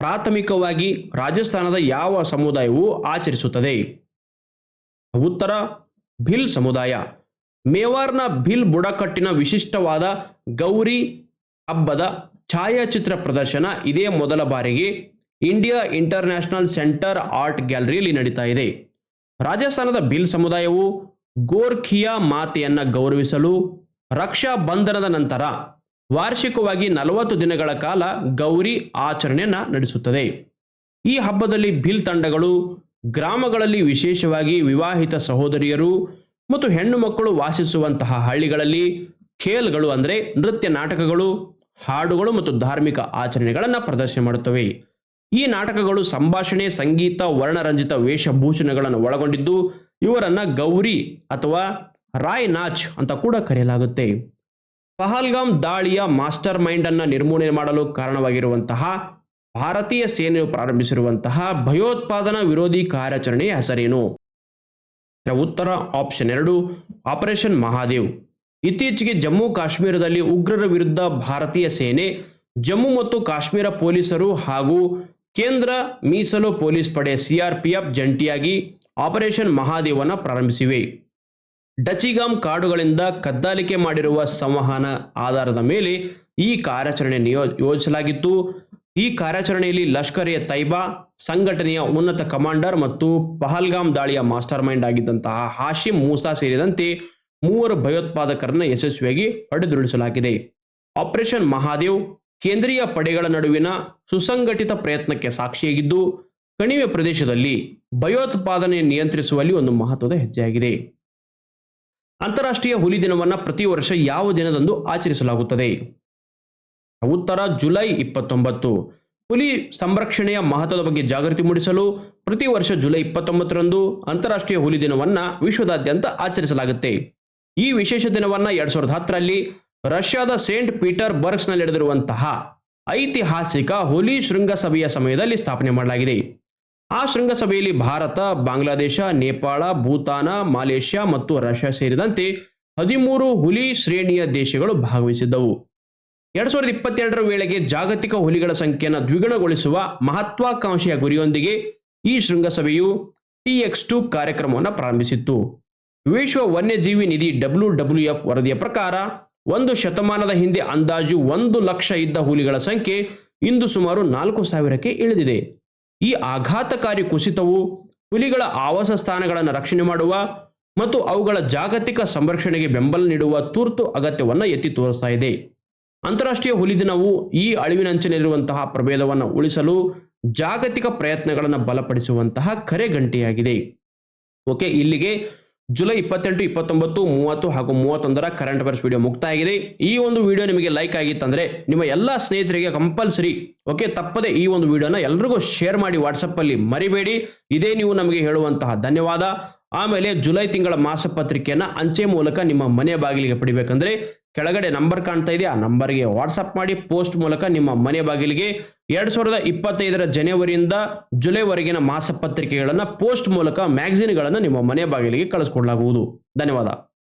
ಪ್ರಾಥಮಿಕವಾಗಿ ರಾಜಸ್ಥಾನದ ಯಾವ ಸಮುದಾಯವು ಆಚರಿಸುತ್ತದೆ. ಉತ್ತರ ಭಿಲ್ ಸಮುದಾಯ. ಮೇವಾರ್ನ ಭಿಲ್ ಬುಡಕಟ್ಟಿನ ವಿಶಿಷ್ಟವಾದ ಗೌರಿ ಹಬ್ಬದ ಛಾಯಾಚಿತ್ರ ಪ್ರದರ್ಶನ ಇದೇ ಮೊದಲ ಬಾರಿಗೆ ಇಂಡಿಯಾ ಇಂಟರ್ನ್ಯಾಷನಲ್ ಸೆಂಟರ್ ಆರ್ಟ್ ಗ್ಯಾಲರಿಯಲ್ಲಿ ನಡೀತಾ ಇದೆ. ರಾಜಸ್ಥಾನದ ಭಿಲ್ ಸಮುದಾಯವು ಗೋರ್ಖಿಯಾ ಮಾತೆಯನ್ನು ಗೌರವಿಸಲು ರಕ್ಷಾ ಬಂಧನದ ನಂತರ ವಾರ್ಷಿಕವಾಗಿ ನಲವತ್ತು ದಿನಗಳ ಕಾಲ ಗೌರಿ ಆಚರಣೆಯನ್ನು ನಡೆಸುತ್ತದೆ. ಈ ಹಬ್ಬದಲ್ಲಿ ಭಿಲ್ ತಂಡಗಳು ಗ್ರಾಮಗಳಲ್ಲಿ ವಿಶೇಷವಾಗಿ ವಿವಾಹಿತ ಸಹೋದರಿಯರು ಮತ್ತು ಹೆಣ್ಣು ಮಕ್ಕಳು ವಾಸಿಸುವಂತಹ ಹಳ್ಳಿಗಳಲ್ಲಿ ಖೇಲ್ಗಳು ಅಂದರೆ ನೃತ್ಯ ನಾಟಕಗಳು, ಹಾಡುಗಳು ಮತ್ತು ಧಾರ್ಮಿಕ ಆಚರಣೆಗಳನ್ನು ಪ್ರದರ್ಶನ ಮಾಡುತ್ತವೆ. ಈ ನಾಟಕಗಳು ಸಂಭಾಷಣೆ, ಸಂಗೀತ, ವರ್ಣರಂಜಿತ ವೇಷಭೂಷಣಗಳನ್ನು ಒಳಗೊಂಡಿದ್ದು ಇವರನ್ನು ಗೌರಿ ಅಥವಾ ರಾಯ್ ನಾಚ್ ಅಂತ ಕೂಡ ಕರೆಯಲಾಗುತ್ತೆ. ಪಹಲ್ಗಾಮ್ ದಾಳಿಯ ಮಾಸ್ಟರ್ ಮೈಂಡ್ ಅನ್ನು ನಿರ್ಮೂಲನೆ ಮಾಡಲು ಕಾರಣವಾಗಿರುವಂತಹ ಭಾರತೀಯ ಸೇನೆಯು ಪ್ರಾರಂಭಿಸಿರುವಂತಹ ಭಯೋತ್ಪಾದನಾ ವಿರೋಧಿ ಕಾರ್ಯಾಚರಣೆಯ ಹೆಸರೇನು? ಉತ್ತರ ಆಪ್ಷನ್ ಎರಡು, ಆಪರೇಷನ್ ಮಹಾದೇವ್. ಇತ್ತೀಚೆಗೆ ಜಮ್ಮು ಕಾಶ್ಮೀರದಲ್ಲಿ ಉಗ್ರರ ವಿರುದ್ಧ ಭಾರತೀಯ ಸೇನೆ, ಜಮ್ಮು ಮತ್ತು ಕಾಶ್ಮೀರ ಪೊಲೀಸರು ಹಾಗೂ ಕೇಂದ್ರ ಮೀಸಲು ಪೊಲೀಸ್ ಪಡೆ ಸಿಆರ್ಪಿಎಫ್ ಜಂಟಿಯಾಗಿ ಆಪರೇಷನ್ ಮಹಾದೇವನ ಪ್ರಾರಂಭಿಸಿವೆ. ಡಚಿಗಾಮ್ ಕಾಡುಗಳಿಂದ ಕದ್ದಾಲಿಕೆ ಮಾಡಿರುವ ಸಂವಹನ ಆಧಾರದ ಮೇಲೆ ಈ ಕಾರ್ಯಾಚರಣೆ ನಿಯೋ, ಯೋಜಿಸಲಾಗಿತ್ತು. ಈ ಕಾರ್ಯಾಚರಣೆಯಲ್ಲಿ ಲಷ್ಕರ್ ಎ ತೈಬಾ ಸಂಘಟನೆಯ ಉನ್ನತ ಕಮಾಂಡರ್ ಮತ್ತು ಪಹಲ್ಗಾಮ್ ದಾಳಿಯ ಮಾಸ್ಟರ್ ಮೈಂಡ್ ಆಗಿದ್ದಂತಹ ಹಾಶಿಮ್ ಮೂಸಾ ಸೇರಿದಂತೆ ಮೂವರು ಭಯೋತ್ಪಾದಕರನ್ನು ಯಶಸ್ವಿಯಾಗಿ ಹೊಡೆದುರುಳಿಸಲಾಗಿದೆ ಆಪರೇಷನ್ ಮಹಾದೇವ್ ಕೇಂದ್ರೀಯ ಪಡೆಗಳ ನಡುವಿನ ಸುಸಂಘಟಿತ ಪ್ರಯತ್ನಕ್ಕೆ ಸಾಕ್ಷಿಯಾಗಿದ್ದು, ಕಣಿವೆ ಪ್ರದೇಶದಲ್ಲಿ ಭಯೋತ್ಪಾದನೆ ನಿಯಂತ್ರಿಸುವಲ್ಲಿ ಒಂದು ಮಹತ್ವದ ಹೆಜ್ಜೆಯಾಗಿದೆ. ಅಂತಾರಾಷ್ಟ್ರೀಯ ಹುಲಿ ದಿನವನ್ನು ಪ್ರತಿ ವರ್ಷ ಯಾವ ದಿನದಂದು ಆಚರಿಸಲಾಗುತ್ತದೆ? ಉತ್ತರ ಜುಲೈ ಇಪ್ಪತ್ತೊಂಬತ್ತು. ಹುಲಿ ಸಂರಕ್ಷಣೆಯ ಮಹತ್ವದ ಬಗ್ಗೆ ಜಾಗೃತಿ ಮೂಡಿಸಲು ಪ್ರತಿ ವರ್ಷ ಜುಲೈ ಇಪ್ಪತ್ತೊಂಬತ್ತರಂದು ಅಂತಾರಾಷ್ಟ್ರೀಯ ಹುಲಿ ದಿನವನ್ನು ವಿಶ್ವದಾದ್ಯಂತ ಆಚರಿಸಲಾಗುತ್ತೆ. ಈ ವಿಶೇಷ ದಿನವನ್ನು ಎರಡ್ ಸಾವಿರದ ಹತ್ತರಲ್ಲಿ ರಷ್ಯಾದ ಸೇಂಟ್ ಪೀಟರ್ ಬರ್ಗ್ಸ್ನಲ್ಲಿ ನಡೆದಿರುವಂತಹ ಐತಿಹಾಸಿಕ ಹುಲಿ ಶೃಂಗಸಭೆಯ ಸಮಯದಲ್ಲಿ ಸ್ಥಾಪನೆ ಮಾಡಲಾಗಿದೆ. ಆ ಶೃಂಗಸಭೆಯಲ್ಲಿ ಭಾರತ, ಬಾಂಗ್ಲಾದೇಶ, ನೇಪಾಳ, ಭೂತಾನ, ಮಾಲೇಷ್ಯಾ ಮತ್ತು ರಷ್ಯಾ ಸೇರಿದಂತೆ ಹದಿಮೂರು ಹುಲಿ ಶ್ರೇಣಿಯ ದೇಶಗಳು ಭಾಗವಹಿಸಿದ್ದವು. ಎರಡ್ ಸಾವಿರದ ಇಪ್ಪತ್ತೆರಡರ ವೇಳೆಗೆ ಜಾಗತಿಕ ಹುಲಿಗಳ ಸಂಖ್ಯೆಯನ್ನು ದ್ವಿಗುಣಗೊಳಿಸುವ ಮಹತ್ವಾಕಾಂಕ್ಷೆಯ ಗುರಿಯೊಂದಿಗೆ ಈ ಶೃಂಗಸಭೆಯು ಟಿ ಎಕ್ಸ್ ಟು ಕಾರ್ಯಕ್ರಮವನ್ನು ಪ್ರಾರಂಭಿಸಿತ್ತು. ವಿಶ್ವ ವನ್ಯಜೀವಿ ನಿಧಿ ಡಬ್ಲ್ಯೂ ಡಬ್ಲ್ಯೂ ಎಫ್ ವರದಿಯ ಪ್ರಕಾರ ಒಂದು ಶತಮಾನದ ಹಿಂದೆ ಅಂದಾಜು ಒಂದು ಲಕ್ಷ ಇದ್ದ ಹುಲಿಗಳ ಸಂಖ್ಯೆ ಇಂದು ಸುಮಾರು ನಾಲ್ಕು ಸಾವಿರಕ್ಕೆ ಇಳಿದಿದೆ. ಈ ಆಘಾತಕಾರಿ ಕುಸಿತವು ಹುಲಿಗಳ ಆವಾಸ ಸ್ಥಾನಗಳನ್ನು ರಕ್ಷಣೆ ಮಾಡುವ ಮತ್ತು ಅವುಗಳ ಜಾಗತಿಕ ಸಂರಕ್ಷಣೆಗೆ ಬೆಂಬಲ ನೀಡುವ ತುರ್ತು ಅಗತ್ಯವನ್ನು ಎತ್ತಿ ತೋರಿಸ್ತಾ ಇದೆ. ಅಂತಾರಾಷ್ಟ್ರೀಯ ಹುಲಿ ದಿನವು ಈ ಅಳಿವಿನಂಚಿನಲ್ಲಿರುವಂತಹ ಪ್ರಭೇದವನ್ನು ಉಳಿಸಲು ಜಾಗತಿಕ ಪ್ರಯತ್ನಗಳನ್ನು ಬಲಪಡಿಸುವಂತಹ ಕರೆಗಂಟೆಯಾಗಿದೆ. ಓಕೆ, ಇಲ್ಲಿಗೆ ಜುಲೈ ಇಪ್ಪತ್ತೆಂಟು, ಇಪ್ಪತ್ತೊಂಬತ್ತು, ಮೂವತ್ತು ಹಾಗೂ ಮೂವತ್ತೊಂದರ ಕರೆಂಟ್ ಅಫೇರ್ಸ್ ವಿಡಿಯೋ ಮುಕ್ತಾಯ ಆಗಿದೆ ಈ ಒಂದು ವಿಡಿಯೋ ನಿಮಗೆ ಲೈಕ್ ಆಗಿತ್ತಂದ್ರೆ ನಿಮ್ಮ ಎಲ್ಲ ಸ್ನೇಹಿತರಿಗೆ ಕಂಪಲ್ಸರಿ ಓಕೆ, ತಪ್ಪದೆ ಈ ಒಂದು ವಿಡಿಯೋನ ಎಲ್ರಿಗೂ ಶೇರ್ ಮಾಡಿ ವಾಟ್ಸಪ್ಪಲ್ಲಿ ಮರಿಬೇಡಿ. ಇದೇ ನೀವು ನಮಗೆ ಹೇಳುವಂತಹ ಧನ್ಯವಾದ. ಆಮೇಲೆ ಜುಲೈ ತಿಂಗಳ ಮಾಸಪತ್ರಿಕೆಯನ್ನು ಅಂಚೆ ಮೂಲಕ ನಿಮ್ಮ ಮನೆ ಬಾಗಿಲಿಗೆ ಪಡಿಬೇಕಂದ್ರೆ ಕೆಳಗಡೆ ನಂಬರ್ ಕಾಣ್ತಾ ಇದೆಯಾ? ನಂಬರ್ಗೆ ವಾಟ್ಸಪ್ ಮಾಡಿ ಪೋಸ್ಟ್ ಮೂಲಕ ನಿಮ್ಮ ಮನೆ ಬಾಗಿಲಿಗೆ ಎರಡ್ ಸಾವಿರದ ಇಪ್ಪತ್ತೈದರ ಜನವರಿಯಿಂದ ಜುಲೈವರೆಗಿನ ಮಾಸಪತ್ರಿಕೆಗಳನ್ನು ಪೋಸ್ಟ್ ಮೂಲಕ ಮ್ಯಾಗಝಿನ್ಗಳನ್ನು ನಿಮ್ಮ ಮನೆ ಬಾಗಿಲಿಗೆ ಕಳಿಸ್ಕೊಡ್ಲಾಗುವುದು ಧನ್ಯವಾದ.